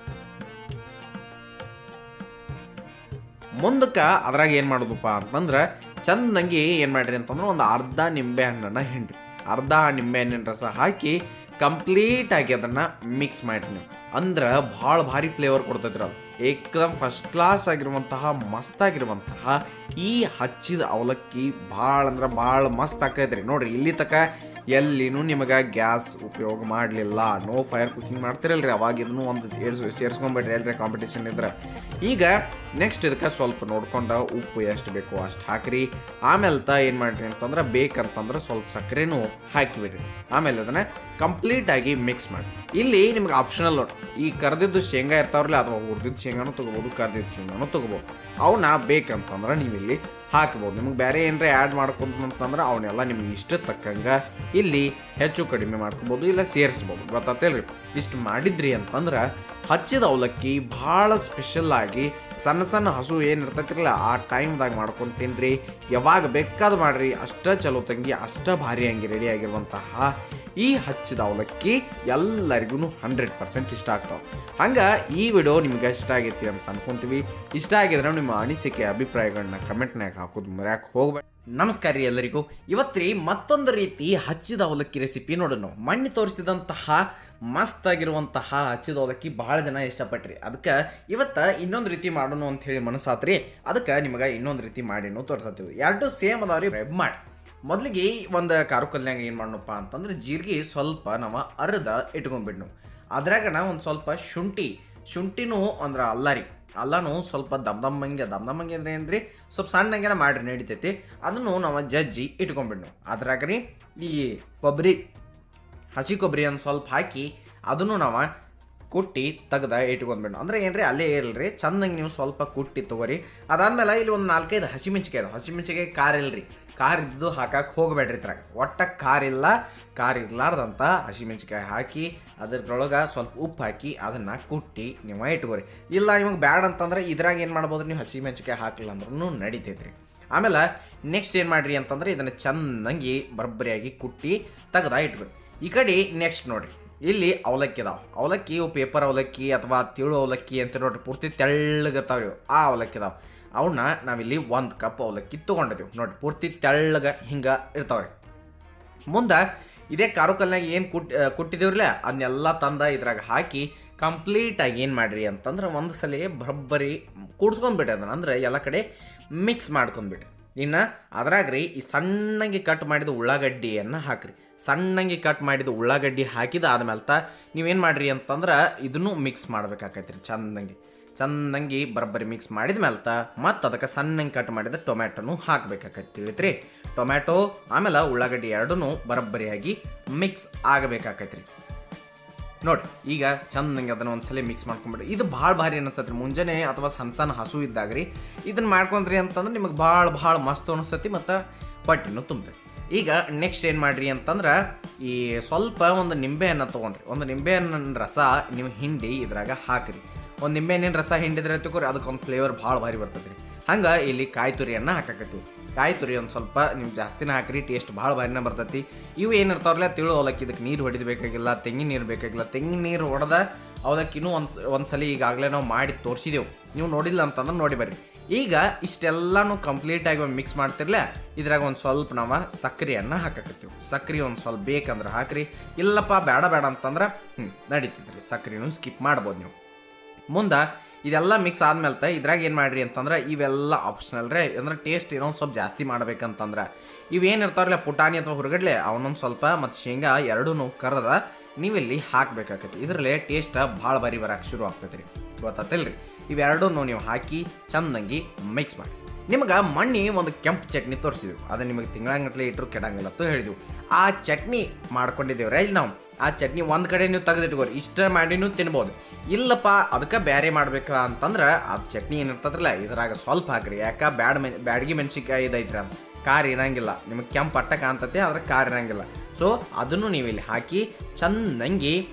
A: ಮುಂದಕ್ಕೆ ಅದ್ರಾಗ ಏನು ಮಾಡೋದಪ್ಪ ಅಂತಂದ್ರೆ ಚೆನ್ನಾಗಿ ಏನು ಮಾಡ್ರಿ ಅಂತಂದ್ರೆ ಒಂದು ಅರ್ಧ ನಿಂಬೆ ಹಣ್ಣನ್ನು ಹಿಂಡ್ರಿ ಅರ್ಧ ನಿಂಬೆ ಹಣ್ಣಿನ ರಸ ಹಾಕಿ ಕಂಪ್ಲೀಟ್ ಆಗಿ ಅದನ್ನು ಮಿಕ್ಸ್ ಮಾಡ್ತೀನಿ. ಅಂದ್ರ ಅಂದ್ರೆ ಭಾಳ ಭಾರಿ ಫ್ಲೇವರ್ ಕೊಡ್ತೈತ್ರಿ ಅದು. ಏಕದಮ್ ಫಸ್ಟ್ ಕ್ಲಾಸ್ ಆಗಿರುವಂತಹ ಮಸ್ತ್ ಆಗಿರುವಂತಹ ಈ ಹಚ್ಚಿದ ಅವಲಕ್ಕಿ ಭಾಳ ಅಂದ್ರೆ ಭಾಳ ಮಸ್ತ್ ಆಕೈತ್ರಿ. ನೋಡ್ರಿ, ಇಲ್ಲಿ ತಕ ಎಲ್ಲಿನೂ ನಿಮಗೆ ಗ್ಯಾಸ್ ಉಪಯೋಗ ಮಾಡಲಿಲ್ಲ. ನೋ ಫೈರ್ ಕುಕಿಂಗ್ ಮಾಡ್ತಿರಲ್ರಿ. ಅವಾಗ ಇದನ್ನು ಒಂದು ಸೇರ್ಸ್ ಸೇರ್ಸ್ಕೊಂಬಿಡ್ರಿ ಎಲ್ರಿ ಕಾಂಪಿಟೇಷನ್ ಇದ್ರೆ. ಈಗ ನೆಕ್ಸ್ಟ್ ಇದಕ್ಕೆ ಸ್ವಲ್ಪ ನೋಡ್ಕೊಂಡು ಉಪ್ಪು ಎಷ್ಟು ಬೇಕು ಅಷ್ಟು ಹಾಕ್ರಿ. ಆಮೇಲೆ ತ ಏನು ಮಾಡ್ರಿ ಅಂತಂದ್ರೆ ಬೇಕಂತಂದ್ರೆ ಸ್ವಲ್ಪ ಸಕ್ಕರೆನೂ ಹಾಕಿಬಿಡ್ರಿ. ಆಮೇಲೆ ಅದನ್ನು ಕಂಪ್ಲೀಟಾಗಿ ಮಿಕ್ಸ್ ಮಾಡಿ. ಇಲ್ಲಿ ನಿಮ್ಗೆ ಆಪ್ಷನಲ್ ನೋಡಿ, ಈ ಕರೆದಿದ್ದು ಶೇಂಗಾ ಇರ್ತಾವ್ರಲ್ಲ ಅಥವಾ ಹುರಿದಿದ್ದು ಶೇಂಗಾನು ತೊಗೋಬೋದು, ಕರ್ದಿದ್ದು ಶೇಂಗಾನು ತೊಗೋಬೋದು. ಅವನ್ನ ಬೇಕಂತಂದ್ರೆ ನೀವು ಇಲ್ಲಿ ಹಾಕ್ಬೋದು. ನಿಮ್ಗೆ ಬೇರೆ ಏನರ ಆ್ಯಡ್ ಮಾಡ್ಕೊಂತಂದ್ರೆ ಅವನ್ನೆಲ್ಲ ನಿಮ್ಗೆ ಇಷ್ಟ ತಕ್ಕಂಗೆ ಇಲ್ಲಿ ಹೆಚ್ಚು ಕಡಿಮೆ ಮಾಡ್ಕೊಬೋದು, ಇಲ್ಲ ಸೇರಿಸ್ಬೋದು. ಗೊತ್ತಾತೇಳ್ರಿ ಇಷ್ಟು ಮಾಡಿದ್ರಿ ಅಂತಂದ್ರೆ ಹಚ್ಚಿದ ಅವಲಕ್ಕಿ ಭಾಳ ಸ್ಪೆಷಲ್ ಆಗಿ ಸಣ್ಣ ಸಣ್ಣ ಹಸು ಏನು ಇರ್ತೈತಿರಲ್ಲ ಆ ಟೈಮ್ದಾಗ ಮಾಡ್ಕೊಂಡು ತಿನ್ರಿ ಯಾವಾಗ ಬೇಕಾದ ಮಾಡ್ರಿ, ಅಷ್ಟ ಚಲೋ ತಂಗಿ, ಅಷ್ಟ ಭಾರಿ ಹಂಗೆ ರೆಡಿ ಆಗಿರುವಂತಹ ಈ ಹಚ್ಚಿದ ಅವಲಕ್ಕಿ ಎಲ್ಲರಿಗೂ ಹಂಡ್ರೆಡ್ ಪರ್ಸೆಂಟ್ ಇಷ್ಟ ಆಗ್ತಾವೆ. ಹಂಗೆ ಈ ವಿಡಿಯೋ ನಿಮ್ಗೆ ಇಷ್ಟ ಆಗೈತಿ ಅಂತ ಅನ್ಕೊಂತೀವಿ. ಇಷ್ಟ ಆಗಿದ್ರೆ ನಿಮ್ಮ ಅನಿಸಿಕೆ ಅಭಿಪ್ರಾಯಗಳನ್ನ ಕಮೆಂಟ್ನಾಗ ಹಾಕೋದು ಮರ್ಯಾಕೆ ಹೋಗ್ಬೇಡಿ. ನಮಸ್ಕಾರ ರೀ ಎಲ್ಲರಿಗೂ. ಇವತ್ತ್ರಿ ಮತ್ತೊಂದು ರೀತಿ ಹಚ್ಚಿದ ಅವಲಕ್ಕಿ ರೆಸಿಪಿ ನೋಡೋಣ. ಮಣ್ಣು ತೋರಿಸಿದಂತಹ ಮಸ್ತ್ ಆಗಿರುವಂತಹ ಹಚ್ಚಿದ ಅವಲಕ್ಕಿ ಭಾಳ ಜನ ಇಷ್ಟಪಟ್ರಿ. ಅದಕ್ಕೆ ಇವತ್ತು ಇನ್ನೊಂದು ರೀತಿ ಮಾಡೋಣ ಅಂತ ಹೇಳಿ ಮನಸ್ಸಾತ್ರಿ. ಅದಕ್ಕೆ ನಿಮಗೆ ಇನ್ನೊಂದು ರೀತಿ ಮಾಡಿನೂ ತೋರ್ಸತ್ತೀವಿ. ಎರಡು ಸೇಮ್ ಅದಾವ್ರಿ ರೆಬ್ ಮಾಡಿ. ಮೊದಲಿಗೆ ಒಂದು ಕಲ್ಯಾಗ ಏನು ಮಾಡೋಣಪ್ಪ ಅಂತಂದ್ರೆ ಜೀರಿಗೆ ಸ್ವಲ್ಪ ನಾವು ಅರ್ಧ ಇಟ್ಕೊಂಡ್ಬಿಡ್ನು ಅದ್ರಾಗ ನಾವು ಒಂದು ಸ್ವಲ್ಪ ಶುಂಠಿ, ಶುಂಠಿನೂ ಅಂದ್ರೆ ಅಲ್ಲ ರೀ. ಅಲ್ಲನೂ ಸ್ವಲ್ಪ ದಮ್ ದಮ್ಮಂಗೆ ದಮ್ ದಮ್ಮಂಗೆ ಅಂದ್ರೆ ಏನ್ರಿ? ಸ್ವಲ್ಪ ಸಣ್ಣಂಗೆನ ಮಾಡ್ರಿ ನಡಿತೈತಿ. ಅದನ್ನು ನಾವು ಜಜ್ಜಿ ಇಟ್ಕೊಂಡ್ಬಿಡ್ನು ಅದ್ರಾಗ ರೀ ಈ ಕೊಬ್ಬರಿ ಹಸಿ ಕೊಬ್ಬರಿ ಒಂದು ಸ್ವಲ್ಪ ಹಾಕಿ ಅದನ್ನು ನಾವು ಕುಟ್ಟಿ ತೆಗ್ದ ಇಟ್ಕೊಂಡ್ಬಿಡು ಅಂದ್ರೆ ಏನ್ರಿ, ಅಲ್ಲೇ ಇರಲ್ರಿ, ಚಂದಂಗೆ ನೀವು ಸ್ವಲ್ಪ ಕುಟ್ಟಿ ತಗೋರಿ. ಅದಾದ್ಮೇಲೆ ಇಲ್ಲಿ ಒಂದು ನಾಲ್ಕೈದು ಹಸಿಮೆಣ್ಸಿಕಾಯಿ ಹಸಿ ಹಸಿಮೆಣ್ಸಿಕಾಯಿ ಖಾರ ಇಲ್ರಿ. ಖಾರ ಇದ್ದು ಹಾಕಕ್ಕೆ ಹೋಗಬೇಡ್ರಿ ಇದ್ರಾಗ. ಒಟ್ಟ ಖಾರ ಇಲ್ಲ, ಖಾರ ಹಸಿ ಹಸಿಮೆಣ್ಸಿಕಾಯಿ ಹಾಕಿ ಅದ್ರದೊಳಗೆ ಸ್ವಲ್ಪ ಉಪ್ಪು ಹಾಕಿ ಅದನ್ನು ಕುಟ್ಟಿ ನೀವು ಇಟ್ಕೋರಿ. ಇಲ್ಲ ನಿಮಗೆ ಬ್ಯಾಡ ಅಂತಂದ್ರೆ ಇದ್ರಾಗ ಏನು ಮಾಡ್ಬೋದು, ನೀವು ಹಸಿಮೆಣ್ಸಿಕಾಯಿ ಹಾಕಲಿಲ್ಲ ಅಂದ್ರೂ ನಡಿತೈತ್ರಿ. ಆಮೇಲೆ ನೆಕ್ಸ್ಟ್ ಏನು ಮಾಡಿರಿ ಅಂತಂದ್ರೆ ಇದನ್ನು ಚೆನ್ನಾಗಿ ಬರಬ್ಬರಿಯಾಗಿ ಕುಟ್ಟಿ ತೆಗ್ದ ಇಟ್ಬೇಕು ಈ ಕಡೆ ನೆಕ್ಸ್ಟ್ ನೋಡ್ರಿ. ಇಲ್ಲಿ ಅವಲಕ್ಕಿ ಅದಾವ. ಅವಲಕ್ಕಿ, ಇವು ಪೇಪರ್ ಅವಲಕ್ಕಿ ಅಥವಾ ತಿಳು ಅವಲಕ್ಕಿ ಅಂತ ನೋಡ್ರಿ, ಪೂರ್ತಿ ತೆಳ್ಳಗತ್ತಾವ್ರಿ ಇವು. ಆ ಅವಲಕ್ಕಿ ಅದಾವ. ಅವನ್ನ ನಾವಿಲ್ಲಿ ಒಂದು ಕಪ್ ಅವಲಕ್ಕಿ ತೊಗೊಂಡಿದ್ದೀವಿ ನೋಡ್ರಿ, ಪೂರ್ತಿ ತೆಳ್ಳಗ ಹಿಂಗೆ ಇರ್ತಾವ್ರಿ. ಮುಂದೆ ಇದೇ ಕಾರುಕಲ್ನಾಗ ಏನು ಕುಟ್ ಕುಟ್ಟಿದೇವ್ರಲ್ಲ ಅದನ್ನೆಲ್ಲ ತಂದ ಇದ್ರಾಗ ಹಾಕಿ ಕಂಪ್ಲೀಟಾಗಿ ಏನು ಮಾಡ್ರಿ ಅಂತಂದ್ರೆ ಒಂದು ಸಲ ಬರೋಬ್ಬರಿ ಕೂಡ್ಸ್ಕೊಂಡ್ಬಿಟ್ರಿ ಅದನ್ನ. ಅಂದ್ರೆ ಎಲ್ಲ ಕಡೆ ಮಿಕ್ಸ್ ಮಾಡ್ಕೊಂಡ್ಬಿಟ್ರಿ. ಇನ್ನು ಅದ್ರಾಗ ರೀ ಈ ಸಣ್ಣಗೆ ಕಟ್ ಮಾಡಿದ ಉಳ್ಳಾಗಡ್ಡಿಯನ್ನು ಹಾಕ್ರಿ. ಸಣ್ಣಗೆ ಕಟ್ ಮಾಡಿದ ಉಳ್ಳಾಗಡ್ಡಿ ಹಾಕಿದ ಆದ್ಮೇಲೆ ತ ನೀವೇನು ಮಾಡಿರಿ ಅಂತಂದ್ರೆ ಇದನ್ನು ಮಿಕ್ಸ್ ಮಾಡ್ಬೇಕಾಕೈತ್ರಿ ಚಂದಂಗೆ. ಚಂದಂಗಿ ಬರೋಬ್ಬರಿ ಮಿಕ್ಸ್ ಮಾಡಿದ ಮೇಲೆ ಮತ್ತು ಅದಕ್ಕೆ ಸಣ್ಣಂಗೆ ಕಟ್ ಮಾಡಿದ ಟೊಮ್ಯಾಟೊನು ಹಾಕಬೇಕಾಕೈತಿ ತಿಳಿತ್ರಿ. ಟೊಮ್ಯಾಟೊ, ಆಮೇಲೆ ಉಳ್ಳಾಗಡ್ಡಿ ಎರಡೂ ಬರಬ್ಬರಿಯಾಗಿ ಮಿಕ್ಸ್ ಆಗಬೇಕಾಕೈತ್ರಿ. ನೋಡಿ, ಈಗ ಚಂದಂಗೆ ಅದನ್ನು ಒಂದ್ಸಲ ಮಿಕ್ಸ್ ಮಾಡ್ಕೊಂಬಿಡ್ರಿ. ಇದು ಭಾಳ ಭಾರಿ ಅನಿಸ್ತೈತಿ ಮುಂಜಾನೆ ಅಥವಾ ಸಣ್ಣ ಸಣ್ಣ ಹಸು ಇದ್ದಾಗ್ರಿ ಇದನ್ನ ಮಾಡ್ಕೊಂಡ್ರಿ ಅಂತಂದ್ರೆ ನಿಮಗೆ ಭಾಳ ಭಾಳ ಮಸ್ತ್ ಅನಿಸ್ತೈತಿ ಮತ್ತು ಪಟ್ಟಿನೂ ತುಂಬತೈತಿ. ಈಗ ನೆಕ್ಸ್ಟ್ ಏನು ಮಾಡ್ರಿ ಅಂತಂದ್ರೆ ಈ ಸ್ವಲ್ಪ ಒಂದು ನಿಂಬೆಹಣ್ಣು ತೊಗೊಂಡ್ರಿ. ಒಂದು ನಿಂಬೆಹಣ್ಣಿನ ರಸ ನೀವು ಹಿಂಡಿ ಇದ್ರಾಗ ಹಾಕ್ರಿ. ಒಂದು ನಿಂಬೆಹಣ್ಣಿನ ರಸ ಹಿಂಡಿದ್ರೆ ಅದಕ್ಕೆ ಅದಕ್ಕೊಂದು ಫ್ಲೇವರ್ ಭಾಳ ಭಾರಿ ಬರ್ತದೆ ರೀ. ಹಂಗೆ ಇಲ್ಲಿ ಕಾಯಿ ತುರಿಯನ್ನು ಹಾಕಕತ್ತೀವಿ. ಕಾಯಿ ತುರಿ ಒಂದು ಸ್ವಲ್ಪ ನೀವು ಜಾಸ್ತಿನ ಹಾಕ್ರಿ ಟೇಸ್ಟ್ ಭಾಳ ಭಾರಿನ ಬರ್ತೈತಿ. ಇವು ಏನಿರ್ತಾವ್ರಲ್ಲ ತಿಳು ಅವಲಕ್ಕಿ ಇದಕ್ಕೆ ನೀರು ಹೊಡಿಬೇಕಾಗಿಲ್ಲ ತೆಂಗಿನ ನೀರು ಬೇಕಾಗಿಲ್ಲ. ತೆಂಗಿನ ನೀರು ಹೊಡೆದ ಅವಲಕ್ಕಿನೂ ಒಂದು ಸಲ ಈಗಾಗಲೇ ನಾವು ಮಾಡಿ ತೋರಿಸಿದೆವು. ನೀವು ನೋಡಿಲ್ಲ ಅಂತಂದ್ರೆ ನೋಡಿ ಬರ್ರಿ. ಈಗ ಇಷ್ಟೆಲ್ಲಾನು ಕಂಪ್ಲೀಟಾಗಿ ಒಂದು ಮಿಕ್ಸ್ ಮಾಡ್ತಿರ್ಲ, ಇದ್ರಾಗ ಒಂದು ಸ್ವಲ್ಪ ನಾವು ಸಕ್ಕರೆಯನ್ನು ಹಾಕಕತ್ತೀವಿ. ಸಕ್ಕರೆ ಒಂದು ಸ್ವಲ್ಪ ಬೇಕಂದ್ರೆ ಹಾಕ್ರಿ, ಇಲ್ಲಪ್ಪ ಬೇಡ ಬೇಡ ಅಂತಂದ್ರೆ ಹ್ಞೂ ನಡೀತಿದ್ರಿ. ಸಕ್ಕರೆನೂ ಸ್ಕಿಪ್ ಮಾಡ್ಬೋದು ನೀವು. ಮುಂದೆ ಇದೆಲ್ಲ ಮಿಕ್ಸ್ ಆದ್ಮೇಲೆ ಇದ್ರಾಗ ಏನು ಮಾಡ್ರಿ ಅಂತಂದ್ರೆ, ಇವೆಲ್ಲ ಆಪ್ಷನಲ್ ರೀ, ಅಂದ್ರೆ ಟೇಸ್ಟ್ ಏನೋ ಸ್ವಲ್ಪ ಜಾಸ್ತಿ ಮಾಡ್ಬೇಕಂತಂದ್ರೆ. ಇವೇನು ಇರ್ತಾವ್ರಲ್ಲ ಪುಟಾಣಿ ಅಥವಾ ಹುರುಗಡ್ಲೆ, ಅವನೊಂದು ಸ್ವಲ್ಪ ಮತ್ತು ಶೇಂಗಾ ಎರಡೂ ಕರದ ನೀವಿಲ್ಲಿ ಹಾಕ್ಬೇಕಾಗತ್ತೆ ಇದರಲ್ಲಿ ಟೇಸ್ಟ್ ಭಾಳ ಬಾರಿ ಬರಕ್ಕೆ ಶುರು ಆಗ್ತೈತೆ ರೀ ಗೊತ್ತಾತಿಲ್ರಿ? ಇವೆರಡೂ ನೀವು ಹಾಕಿ ಚಂದಂಗಿ ಮಿಕ್ಸ್ ಮಾಡಿ. ನಿಮಗೆ ಮಣ್ಣಿ ಒಂದು ಕೆಂಪು ಚಟ್ನಿ ತೋರಿಸಿದ್ವಿ. ಅದು ನಿಮಗೆ ತಿಂಗಳಂಗಟ್ಲೆ ಇಟ್ಟರು ಕೆಡಂಗಿಲ್ಲ ಅಂತ ಹೇಳಿದ್ವಿ. ಆ ಚಟ್ನಿ ಮಾಡ್ಕೊಂಡಿದ್ದೇವ್ರ, ಇಲ್ಲಿ ನಾವು. ಆ ಚಟ್ನಿ ಒಂದು ಕಡೆ ನೀವು ತೆಗೆದಿಟ್ಕೋರಿ. ಇಷ್ಟ ಮಾಡಿನೂ ತಿನ್ಬೋದು. ಇಲ್ಲಪ್ಪ, ಅದಕ್ಕೆ ಬೇರೆ ಮಾಡ್ಬೇಕು ಅಂತಂದ್ರೆ ಆ ಚಟ್ನಿ ಏನಿರ್ತದ್ರಲ್ಲ, ಇದ್ರಾಗ ಸ್ವಲ್ಪ ಹಾಕ್ರಿ. ಯಾಕೆ? ಬ್ಯಾಡ್ ಮೆನ್, ಬ್ಯಾಡಗಿ ಮೆಣಸಿನ್ಕಾಯಿ ಇದೈತ್ರಿ ಅಂತ. ಖಾರ ಇರಂಗಿಲ್ಲ. ನಿಮಗೆ ಕೆಂಪು ಅಟ್ಟ ಕಾಣ್ತತಿ, ಆದ್ರೆ ಖಾರ ಇರಂಗಿಲ್ಲ. ಸೊ ಅದನ್ನು ನೀವು ಇಲ್ಲಿ ಹಾಕಿ ಚೆನ್ನಾಗಿ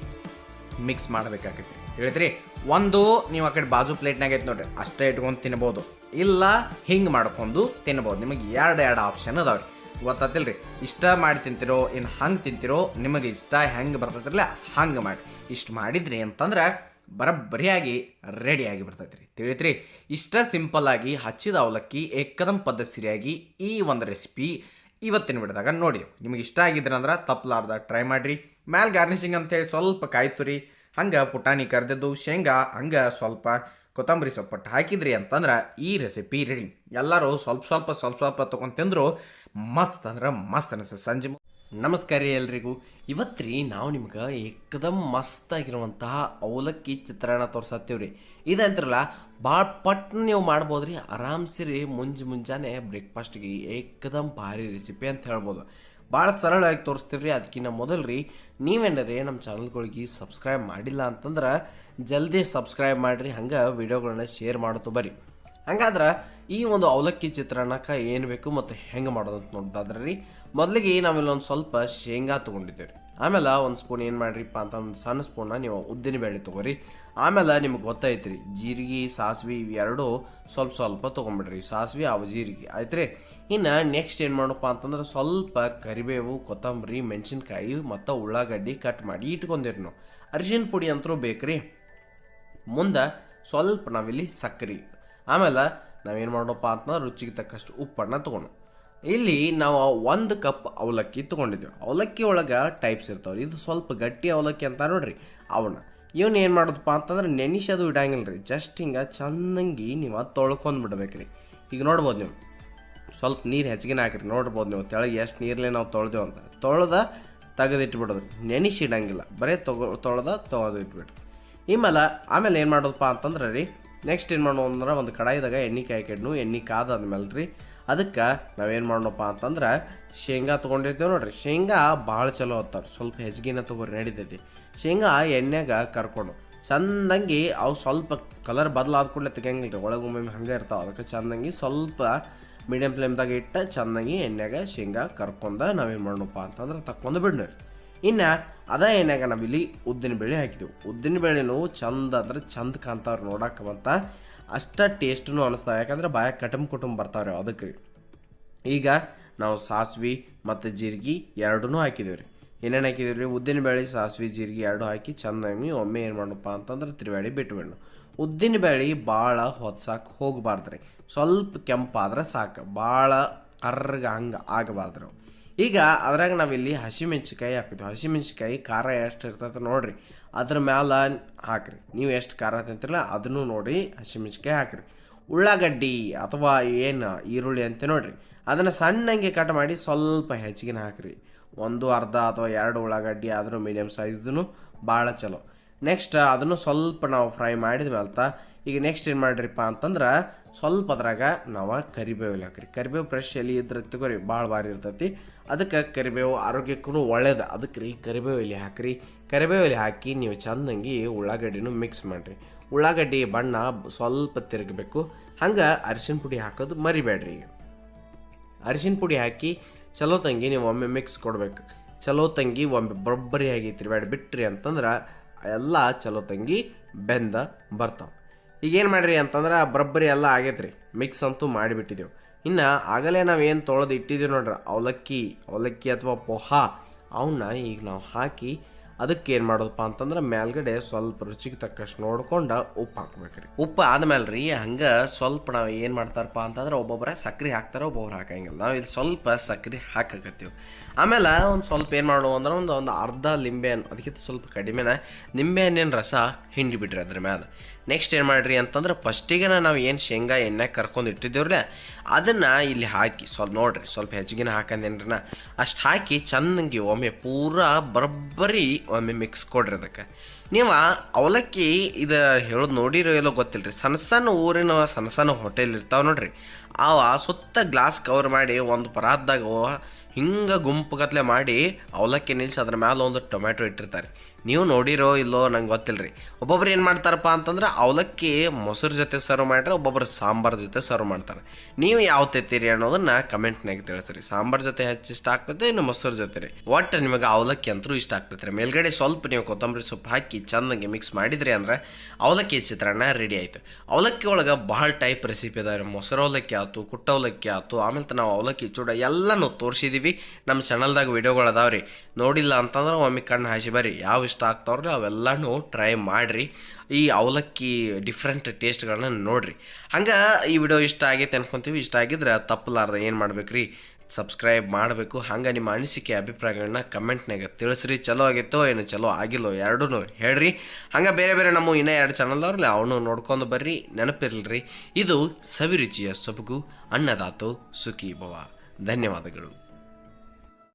A: ಮಿಕ್ಸ್ ಮಾಡಬೇಕಾಗತ್ತೆ. ಹೇಳಿದ್ರಿ ಒಂದು, ನೀವು ಆ ಕಡೆ ಬಾಜು ಪ್ಲೇಟ್ನಾಗ ಐತೆ ನೋಡ್ರಿ, ಅಷ್ಟೇ ಇಟ್ಕೊಂಡು ತಿನ್ಬೋದು. ಇಲ್ಲ, ಹಿಂಗೆ ಮಾಡ್ಕೊಂಡು ತಿನ್ಬೋದು. ನಿಮಗೆ ಎರಡು ಎರಡು ಆಪ್ಷನ್ ಅದಾವ್ರಿ. ಗೊತ್ತಾತಿಲ್ರಿ? ಇಷ್ಟ ಮಾಡಿ ತಿಂತಿರೋ ಇನ್ನು ಹಂಗೆ ತಿಂತಿರೋ, ನಿಮಗೆ ಇಷ್ಟ ಹೆಂಗೆ ಬರ್ತೈತಿರಲ್ಲ, ಹಂಗೆ ಮಾಡಿ. ಇಷ್ಟು ಮಾಡಿದ್ರಿ ಅಂತಂದ್ರೆ ಬರಬ್ಬರಿಯಾಗಿ ರೆಡಿಯಾಗಿ ಬರ್ತೈತ್ರಿ. ತಿಳಿತ್ರಿ? ಇಷ್ಟ ಸಿಂಪಲ್ ಆಗಿ ಹಚ್ಚಿದ ಅವಲಕ್ಕಿ ಏಕದಂ ಪದ್ಧತಿಯಾಗಿ ಈ ಒಂದು ರೆಸಿಪಿ ಇವತ್ತಿನ ಬಿಡಿದಾಗ ನೋಡಿ ನಿಮಗೆ ಇಷ್ಟ ಆಗಿದ್ರೆ ಅಂದ್ರೆ ತಪ್ಪಲಾರ್ದ ಟ್ರೈ ಮಾಡಿರಿ. ಮ್ಯಾಲೆ ಗಾರ್ನಿಷಿಂಗ್ ಅಂತೇಳಿ ಸ್ವಲ್ಪ ಕಾಯ್ತು ತುರಿ ಹಂಗೆ ಪುಟಾಣಿ ಕರೆದದ್ದು, ಶೇಂಗಾ ಹಂಗೆ ಸ್ವಲ್ಪ ಕೊತ್ತಂಬರಿ ಸೊಪ್ಪಟ್ಟು ಹಾಕಿದ್ರಿ ಅಂತಂದ್ರೆ ಈ ರೆಸಿಪಿ ರೆಡಿ ಎಲ್ಲರೂ ಸ್ವಲ್ಪ ಸ್ವಲ್ಪ ಸ್ವಲ್ಪ ಸ್ವಲ್ಪ ತೊಗೊಂಡು ತಿಂದರು ಮಸ್ತ್ ಅಂದ್ರೆ ಮಸ್ತ್ ಅನಿಸ್ತದೆ ಸಂಜೆ ನಮಸ್ಕಾರ ರೀ ಎಲ್ರಿಗೂ. ರೀ ನಾವು ನಿಮ್ಗೆ ಏಕದಮ್ ಮಸ್ತ್ ಆಗಿರುವಂತಹ ಅವಲಕ್ಕಿ ಚಿತ್ರಾನ್ನ ತೋರ್ಸತ್ತೀವಿ ರೀ ಇದಂತ್ರಲ್ಲ ಭಾಳ ಪಟ್ ನೀವು ಮಾಡ್ಬೋದು ರೀ ಆರಾಮ್ಸಿ ರೀ ಮುಂಜ್ ಮುಂಜಾನೆ ಬ್ರೇಕ್ಫಾಸ್ಟ್ಗೆ ಏಕದಮ್ ಭಾರಿ ರೆಸಿಪಿ ಅಂತ ಹೇಳ್ಬೋದು.
C: ಭಾಳ ಸರಳವಾಗಿ ತೋರಿಸ್ತೀವಿ ರೀ ಅದಕ್ಕಿಂತ ಮೊದಲು ರೀ ನೀವೇನರಿ ನಮ್ಮ ಚಾನಲ್ಗಳಿಗೆ ಸಬ್ಸ್ಕ್ರೈಬ್ ಮಾಡಿಲ್ಲ ಅಂತಂದ್ರೆ ಜಲ್ದಿ ಸಬ್ಸ್ಕ್ರೈಬ್ ಮಾಡಿರಿ, ಹಂಗೆ ವಿಡಿಯೋಗಳನ್ನ ಶೇರ್ ಮಾಡ್ತು ಬರ್ರಿ. ಹಂಗಾದ್ರೆ ಈ ಒಂದು ಅವಲಕ್ಕಿ ಚಿತ್ರಾನ್ನಕ್ಕೆ ಏನು ಬೇಕು ಮತ್ತು ಹೆಂಗೆ ಮಾಡೋದು ಅಂತ ನೋಡ್ದಾದ್ರೆ ರೀ ಮೊದಲಿಗೆ ನಾವಿಲ್ಲಿ ಒಂದು ಸ್ವಲ್ಪ ಶೇಂಗಾ ತೊಗೊಂಡಿದ್ದೇವೆ ಆಮೇಲೆ ಒಂದು ಸ್ಪೂನ್ ಏನು ಮಾಡ್ರಿಪ್ಪ ಅಂತ ಒಂದು ಸಣ್ಣ ಸ್ಪೂನ್ನ ನೀವು ಉದ್ದಿನ ಬೇಳೆ ತೊಗೊರಿ. ಆಮೇಲೆ ನಿಮ್ಗೆ ಗೊತ್ತೈತ್ರಿ ಜೀರಿಗೆ, ಸಾಸ್ವೆ ಇವೆರಡು ಸ್ವಲ್ಪ ಸ್ವಲ್ಪ ತೊಗೊಂಬಿಡ್ರಿ. ಸಾಸ್ವೆ ಅವು ಜೀರಿಗೆ. ಆಯ್ತು ರೀ ಇನ್ನು ನೆಕ್ಸ್ಟ್ ಏನು ಮಾಡಪ್ಪ ಅಂತಂದ್ರೆ ಸ್ವಲ್ಪ ಕರಿಬೇವು, ಕೊತ್ತಂಬರಿ, ಮೆಣಸಿನ್ಕಾಯಿ, ಮತ್ತು ಉಳ್ಳಾಗಡ್ಡಿ ಕಟ್ ಮಾಡಿ ಇಟ್ಕೊಂಡಿರಿ ನಾವು. ಅರಿಶಿನ ಪುಡಿ ಅಂತರೂ ಬೇಕ್ರಿ. ಮುಂದೆ ಸ್ವಲ್ಪ ನಾವಿಲ್ಲಿ ಸಕ್ಕರೆ ಆಮೇಲೆ ನಾವೇನು ಮಾಡೋಪ್ಪ ಅಂತಂದ್ರೆ ರುಚಿಗೆ ತಕ್ಕಷ್ಟು ಉಪ್ಪನ್ನ ತೊಗೊಂಡು ಇಲ್ಲಿ ನಾವು ಒಂದು ಕಪ್ ಅವಲಕ್ಕಿ ತೊಗೊಂಡಿದ್ದೀವಿ ಅವಲಕ್ಕಿ ಒಳಗೆ ಟೈಪ್ಸ್ ಇರ್ತಾವ್ರಿ. ಇದು ಸ್ವಲ್ಪ ಗಟ್ಟಿ ಅವಲಕ್ಕಿ ಅಂತ ನೋಡ್ರಿ ಅವನ್ನ. ಇವನು ಏನು ಮಾಡೋದಪ್ಪ ಅಂತಂದ್ರೆ ನೆನಿಸೋದು ಇಡಂಗಿಲ್ಲ ರೀ ಜಸ್ಟ್ ಹಿಂಗೆ ಚೆನ್ನಾಗಿ ನೀವು ತೊಳ್ಕೊಂಡು ಬಿಡ್ಬೇಕ್ರಿ. ಈಗ ನೋಡ್ಬೋದು ನೀವು. ಸ್ವಲ್ಪ ನೀರು ಹೆಚ್ಚಿಗೆ ಹಾಕಿರಿ. ನೋಡ್ಬೋದು ನೀವು ತೆಳಗೆ ಎಷ್ಟು ನೀರಲ್ಲಿ ನಾವು ತೊಳೆದೇವು ಅಂತ. ತೊಳೆದ ತೆಗೆದಿಟ್ಬಿಡೋದು. ನೆನೆಸಿಡಂಗಿಲ್ಲ. ಬರೀ ತೊಗೊ, ತೊಳೆದ ತೊಳೆದು ಇಟ್ಬಿಡ್ರಿ. ಇಮೇಲೆ ಆಮೇಲೆ ಏನು ಮಾಡೋದಪ್ಪ ಅಂತಂದ್ರೆ ರೀ ನೆಕ್ಸ್ಟ್ ಏನು ಮಾಡೋದು ಅಂದ್ರೆ ಒಂದು ಕಡಾಯಿದಾಗ ಎಣ್ಣೆ ಕಾಯ್ಕೆಡ್ನು. ಎಣ್ಣೆ ಕಾದಾದ್ಮೇಲೆ ರೀ, ಅದಕ್ಕೆ ನಾವೇನು ಮಾಡೋಣಪ್ಪ ಅಂತಂದ್ರೆ ಶೇಂಗಾ ತೊಗೊಂಡಿರ್ತೇವೆ ನೋಡ್ರಿ. ಶೇಂಗಾ ಭಾಳ ಚಲೋ ಹತ್ತಾರ ಸ್ವಲ್ಪ ಹೆಚ್ಚಿಗೆನ ತೊಗೊರಿ, ನಡೀತೈತಿ. ಶೇಂಗಾ ಎಣ್ಣೆಗೆ ಕರ್ಕೊಂಡು ಚಂದಂಗಿ ಅವು ಸ್ವಲ್ಪ ಕಲರ್ ಬದಲಾದ ಕೂಡಲೇ ತೆಗಿಯಂಗಿಲ್ಲ ರೀ ಒಳಗೊಮ್ಮೆ ಹಂಗೆ ಇರ್ತಾವೆ. ಅದಕ್ಕೆ ಚಂದಂಗಿ ಸ್ವಲ್ಪ ಮೀಡಿಯಮ್ ಫ್ಲೇಮ್ದಾಗ ಇಟ್ಟ ಚೆನ್ನಾಗಿ ಎಣ್ಣೆಗ, ಶೇಂಗಾ ಕರ್ಕೊಂಡ ನಾವೇನು ಮಾಡೋಣಪ್ಪ ಅಂತಂದ್ರೆ ತಕ್ಕೊಂಡು ಬಿಡ್ನ ಇನ್ನು ಅದ ಎಣ್ಣೆಗ ನಾವಿಲ್ಲಿ ಉದ್ದಿನ ಬೇಳೆ ಹಾಕಿದೆವು. ಉದ್ದಿನ ಬೇಳೆನೂ ಚಂದ ಅಂದ್ರೆ ಚಂದ ಕಾಣ್ತಾವ್ರಿ ನೋಡಕ್ಕೆ ಬಂತ. ಅಷ್ಟ ಟೇಸ್ಟೂ ಅನಿಸ್ತಾವೆ. ಯಾಕಂದ್ರೆ ಬಾಯ ಕಟಮ್ ಕುಟುಂಬ ಬರ್ತಾವ್ರಿ ಅದಕ್ಕೆ ಈಗ ನಾವು ಸಾಸ್ವಿ ಮತ್ತು ಜೀರಿಗೆ ಎರಡೂ ಹಾಕಿದ್ದೀವಿ ರೀ. ಏನೇನು ಹಾಕಿದ್ದೀವಿ ರೀ? ಉದ್ದಿನ ಬೇಳೆ, ಸಾಸ್ವಿ, ಜೀರಿಗೆ ಎರಡು ಹಾಕಿ ಚೆನ್ನಾಗಿ ಒಮ್ಮೆ ಏನು ಮಾಡಪ್ಪ ಅಂತಂದ್ರೆ ತ್ರಿವಾಡಿ ಬಿಟ್ಬಿಡ್ನು ಉದ್ದಿನ ಬೇಳೆ ಭಾಳ ಹೊತ್ಸಾಕ್ ಹೋಗಬಾರ್ದು ರೀ ಸ್ವಲ್ಪ ಕೆಂಪಾದ್ರೆ ಸಾಕು. ಭಾಳ ಕರ್ರಗ ಹಂಗೆ ಆಗಬಾರ್ದು. ಈಗ ಅದ್ರಾಗ ನಾವಿಲ್ಲಿ ಹಸಿಮೆಣ್ಸಿಕಾಯಿ ಹಾಕಿದ್ವಿ ಹಸಿಮೆಣ್ಸಿಕಾಯಿ ಖಾರ ಎಷ್ಟು ಇರ್ತೈತೆ ನೋಡ್ರಿ. ಅದ್ರ ಮ್ಯಾಲ ಹಾಕ್ರಿ. ನೀವು ಎಷ್ಟು ಖಾರ ತಿಂತಿರಲ್ಲ ಅದನ್ನು ನೋಡಿ ಹಸಿಮೆಣ್ಸಿಕಾಯಿ ಹಾಕ್ರಿ. ಉಳ್ಳಾಗಡ್ಡಿ ಅಥವಾ ಏನು ಈರುಳ್ಳಿ ಅಂತ ನೋಡ್ರಿ. ಅದನ್ನು ಸಣ್ಣಂಗೆ ಕಟ್ ಮಾಡಿ ಸ್ವಲ್ಪ ಹೆಚ್ಚಿಗೆ ಹಾಕ್ರಿ. ಒಂದು ಅರ್ಧ ಅಥವಾ ಎರಡು ಉಳ್ಳಾಗಡ್ಡಿ ಆದರೂ ಮೀಡಿಯಮ್ ಸೈಜ್ದು ಭಾಳ ಚಲೋ. ನೆಕ್ಸ್ಟ್ ಅದನ್ನು ಸ್ವಲ್ಪ ನಾವು ಫ್ರೈ ಮಾಡಿದ ಮೇಲ್ತ, ಈಗ ನೆಕ್ಸ್ಟ್ ಏನು ಮಾಡ್ರಿಪ್ಪ ಅಂತಂದ್ರೆ, ಸ್ವಲ್ಪ ಅದ್ರಾಗ ನಾವು ಕರಿಬೇವು ಎಲೆ ಹಾಕ್ರಿ ಕರಿಬೇವು ಫ್ರೆಶ್ ಎಲೆ ಇದ್ರೆ ತಗೋರಿ ಭಾಳ ಭಾರಿ ಇರ್ತೈತಿ. ಅದಕ್ಕೆ ಕರಿಬೇವು ಆರೋಗ್ಯಕ್ಕೂ ಒಳ್ಳೇದು. ಅದಕ್ಕೆ ರೀ ಕರಿಬೇವು ಎಲೆ ಹಾಕ್ರಿ. ಕರಿಬೇವು ಎಲೆ ಹಾಕಿ ನೀವು ಚಂದಂಗಿ ಉಳ್ಳಾಗಡ್ಡಿನೂ ಮಿಕ್ಸ್ ಮಾಡಿರಿ. ಉಳ್ಳಾಗಡ್ಡಿ ಬಣ್ಣ ಸ್ವಲ್ಪ ತಿರುಗಬೇಕು. ಹಂಗೆ ಅರಿಶಿನ ಪುಡಿ ಹಾಕೋದು ಮರಿಬೇಡ್ರಿ ಈಗ. ಅರಿಶಿನ ಪುಡಿ ಹಾಕಿ ಚಲೋ ತಂಗಿ ನೀವು ಒಮ್ಮೆ ಮಿಕ್ಸ್ ಕೊಡ್ಬೇಕು. ಚಲೋ ತಂಗಿ ಒಮ್ಮೆ ಬರೋಬ್ಬರಿ ಆಗೈತ್ರಿ ಬೇಡ ಬಿಟ್ರಿ ಅಂತಂದ್ರೆ ಎಲ್ಲ ಚಲೋ ತಂಗಿ ಬೆಂದ ಬರ್ತಾವೆ. ಈಗೇನು ಮಾಡ್ರಿ ಅಂತಂದ್ರೆ ಬರಬ್ಬರಿ ಎಲ್ಲ ಆಗೈತ್ರಿ. ಮಿಕ್ಸ್ ಅಂತೂ ಮಾಡಿಬಿಟ್ಟಿದ್ದೆವು ಇನ್ನು ಆಗಲೇ ನಾವು ಏನು ತೊಳೆದು ಇಟ್ಟಿದ್ದೀವಿ ನೋಡ್ರಿ, ಅವಲಕ್ಕಿ ಅವಲಕ್ಕಿ ಅಥವಾ ಪೋಹಾ ಅವನ್ನ ಈಗ ನಾವು ಹಾಕಿ ಅದಕ್ಕೆ ಏನು ಮಾಡೋದಪ್ಪ ಅಂತಂದ್ರೆ ಮೇಲ್ಗಡೆ ಸ್ವಲ್ಪ ರುಚಿಗೆ ತಕ್ಕಷ್ಟು ನೋಡ್ಕೊಂಡು ಉಪ್ಪು ಹಾಕ್ಬೇಕ್ರಿ. ಉಪ್ಪು ಆದಮೇಲೆ ರೀ ಹಂಗೆ ಸ್ವಲ್ಪ ನಾವು ಏನು ಮಾಡ್ತಾರಪ್ಪ ಅಂತಂದ್ರೆ ಒಬ್ಬೊಬ್ಬರ ಸಕ್ರೆ ಹಾಕ್ತಾರೆ, ಒಬ್ಬೊಬ್ರು ಹಾಕಂಗಿಲ್ಲ. ನಾವು ಇಲ್ಲಿ ಸ್ವಲ್ಪ ಸಕ್ರೆ ಹಾಕಕತ್ತೀವಿ. ಆಮೇಲೆ ಒಂದು ಸ್ವಲ್ಪ ಏನು ಮಾಡೋಣ ಅಂದ್ರೆ ಒಂದು ಒಂದು ಅರ್ಧ ಲಿಂಬೆ ಹಣ್ಣು, ಅದಕ್ಕಿಂತ ಸ್ವಲ್ಪ ಕಡಿಮೆನ ನಿಂಬೆ ಹಣ್ಣಿನ ರಸ ಹಿಂಡಿ ಬಿಡ್ರಿ ಅದ್ರ ಮ್ಯಾಲೆ. ನೆಕ್ಸ್ಟ್ ಏನು ಮಾಡಿರಿ ಅಂತಂದ್ರೆ ಫಸ್ಟಿಗೆ ನಾವು ಏನು ಶೇಂಗಾ ಎಣ್ಣೆ ಕರ್ಕೊಂಡು ಇಟ್ಟಿದ್ದೇವ್ರಲ್ಲ, ಅದನ್ನು ಇಲ್ಲಿ ಹಾಕಿ ಸ್ವಲ್ಪ ನೋಡ್ರಿ, ಸ್ವಲ್ಪ ಹೆಚ್ಚಿಗೆನ ಹಾಕಂದೇನ್ರಿನ, ಅಷ್ಟು ಹಾಕಿ ಚೆನ್ನಾಗಿ ಒಮ್ಮೆ ಪೂರಾ ಬರೋಬ್ಬರಿ ಒಮ್ಮೆ ಮಿಕ್ಸ್ ಕೊಡ್ರಿ ಅದಕ್ಕೆ. ನೀವು ಅವಲಕ್ಕಿ ಇದು ಹೇಳೋದು ನೋಡಿರೋ ಎಲ್ಲೋ ಗೊತ್ತಿಲ್ಲ ರೀ ಸಣ್ಣ ಸಣ್ಣ ಊರಿನ ಸಣ್ಣ ಸಣ್ಣ ಹೋಟೆಲ್ ಇರ್ತಾವೆ ನೋಡ್ರಿ, ಅವ ಸುತ್ತ ಗ್ಲಾಸ್ ಕವರ್ ಮಾಡಿ ಒಂದು ಪರಾತ್ದಾಗ ಹಿಂಗೆ ಗುಂಪುಗತ್ಲೆ ಮಾಡಿ ಅವಲಕ್ಕಿ ನಿಲ್ಸಿ ಅದ್ರ ಮ್ಯಾಲೆ ಒಂದು ಟೊಮ್ಯಾಟೊ ಇಟ್ಟಿರ್ತಾರೆ. ನೀವು ನೋಡಿರೋ ಇಲ್ಲೋ ನಂಗೆ ಗೊತ್ತಿಲ್ಲರಿ ಒಬ್ಬೊಬ್ರು ಏನು ಮಾಡ್ತಾರಪ್ಪ ಅಂತಂದ್ರೆ ಅವಲಕ್ಕಿ ಮೊಸರು ಜೊತೆ ಸರ್ವ್ ಮಾಡ್ರೆ ಒಬ್ಬೊಬ್ರು ಸಾಂಬಾರ್ ಜೊತೆ ಸರ್ವ್ ಮಾಡ್ತಾರೆ. ನೀವು ಯಾವ ತೆತ್ತೀರಿ ಅನ್ನೋದನ್ನ ಕಮೆಂಟ್ನಾಗ ತಿಳಿಸ್ರಿ. ಸಾಂಬಾರ್ ಜೊತೆ ಹೆಚ್ಚು ಇಷ್ಟ ಆಗ್ತದೆ, ಇನ್ನು ಮೊಸರು ಜೊತೆ ರೀ. ಒಟ್ಟು ನಿಮಗೆ ಅವಲಕ್ಕಿ ಅಂತೂ ಇಷ್ಟ ಆಗ್ತೈತೆ ರೀ. ಮೇಲ್ಗಡೆ ಸ್ವಲ್ಪ ನೀವು ಕೊತ್ತಂಬರಿ ಸೊಪ್ಪು ಹಾಕಿ ಚೆನ್ನಾಗಿ ಮಿಕ್ಸ್ ಮಾಡಿದ್ರಿ ಅಂದ್ರೆ ಅವಲಕ್ಕಿ ಚಿತ್ರಾನ್ನ ರೆಡಿ ಆಯಿತು. ಅವಲಕ್ಕಿ ಒಳಗೆ ಭಾಳ ಟೈಪ್ ರೆಸಿಪಿ ಅದಾವೆ ಮೊಸರು ಅವಲಕ್ಕಿ ಆಯ್ತು, ಕುಟ್ಟ ಅವಲಕ್ಕಿ ಆಯ್ತು, ಆಮೇಲೆ ನಾವು ಅವಲಕ್ಕಿ ಚೂಡ ಎಲ್ಲನೂ ತೋರಿಸಿದ್ದೀವಿ ನಮ್ಮ ಚಾನಲ್ದಾಗ ವೀಡಿಯೋಗಳು ಅದಾವೆ ರೀ ನೋಡಿಲ್ಲ ಅಂತಂದ್ರೆ ಒಮ್ಮೆ ಕಣ್ಣು ಹಾಸಿ ಬರ್ರಿ. ಯಾವ ಇಷ್ಟ ಆಗ್ತಾವ್ರಿ ಅವೆಲ್ಲನೂ ಟ್ರೈ ಮಾಡಿರಿ. ಈ ಅವಲಕ್ಕಿ ಡಿಫ್ರೆಂಟ್ ಟೇಸ್ಟ್ಗಳನ್ನ ನೋಡಿರಿ. ಹಂಗೆ ಈ ವಿಡಿಯೋ ಇಷ್ಟ ಆಗೈತೆ ಅನ್ಕೊಂತೀವಿ, ಇಷ್ಟ ಆಗಿದ್ರೆ ತಪ್ಪಲಾರ್ದ ಏನು ಮಾಡ್ಬೇಕು ರೀ ಸಬ್ಸ್ಕ್ರೈಬ್ ಮಾಡಬೇಕು. ಹಂಗೆ ನಿಮ್ಮ ಅನಿಸಿಕೆ ಅಭಿಪ್ರಾಯಗಳನ್ನ ಕಮೆಂಟ್ನಾಗ ತಿಳಿಸ್ರಿ. ಚಲೋ ಆಗಿತ್ತೋ ಏನು ಚಲೋ ಆಗಿಲ್ಲೋ ಎರಡೂ ಹೇಳ್ರಿ. ಹಂಗೆ ಬೇರೆ ಬೇರೆ ನಮ್ಮ ಇನ್ನೂ ಎರಡು ಚಾನಲ್ದವ್ರಲ್ಲ ಅವನು ನೋಡ್ಕೊಂಡು ಬರ್ರಿ, ನೆನಪಿರಲ್ರಿ. ಇದು ಸವಿರುಚಿಯ ಸೊಬಗು, ಅನ್ನದಾತು ಸುಖಿ ಭವ ಧನ್ಯವಾದಗಳು.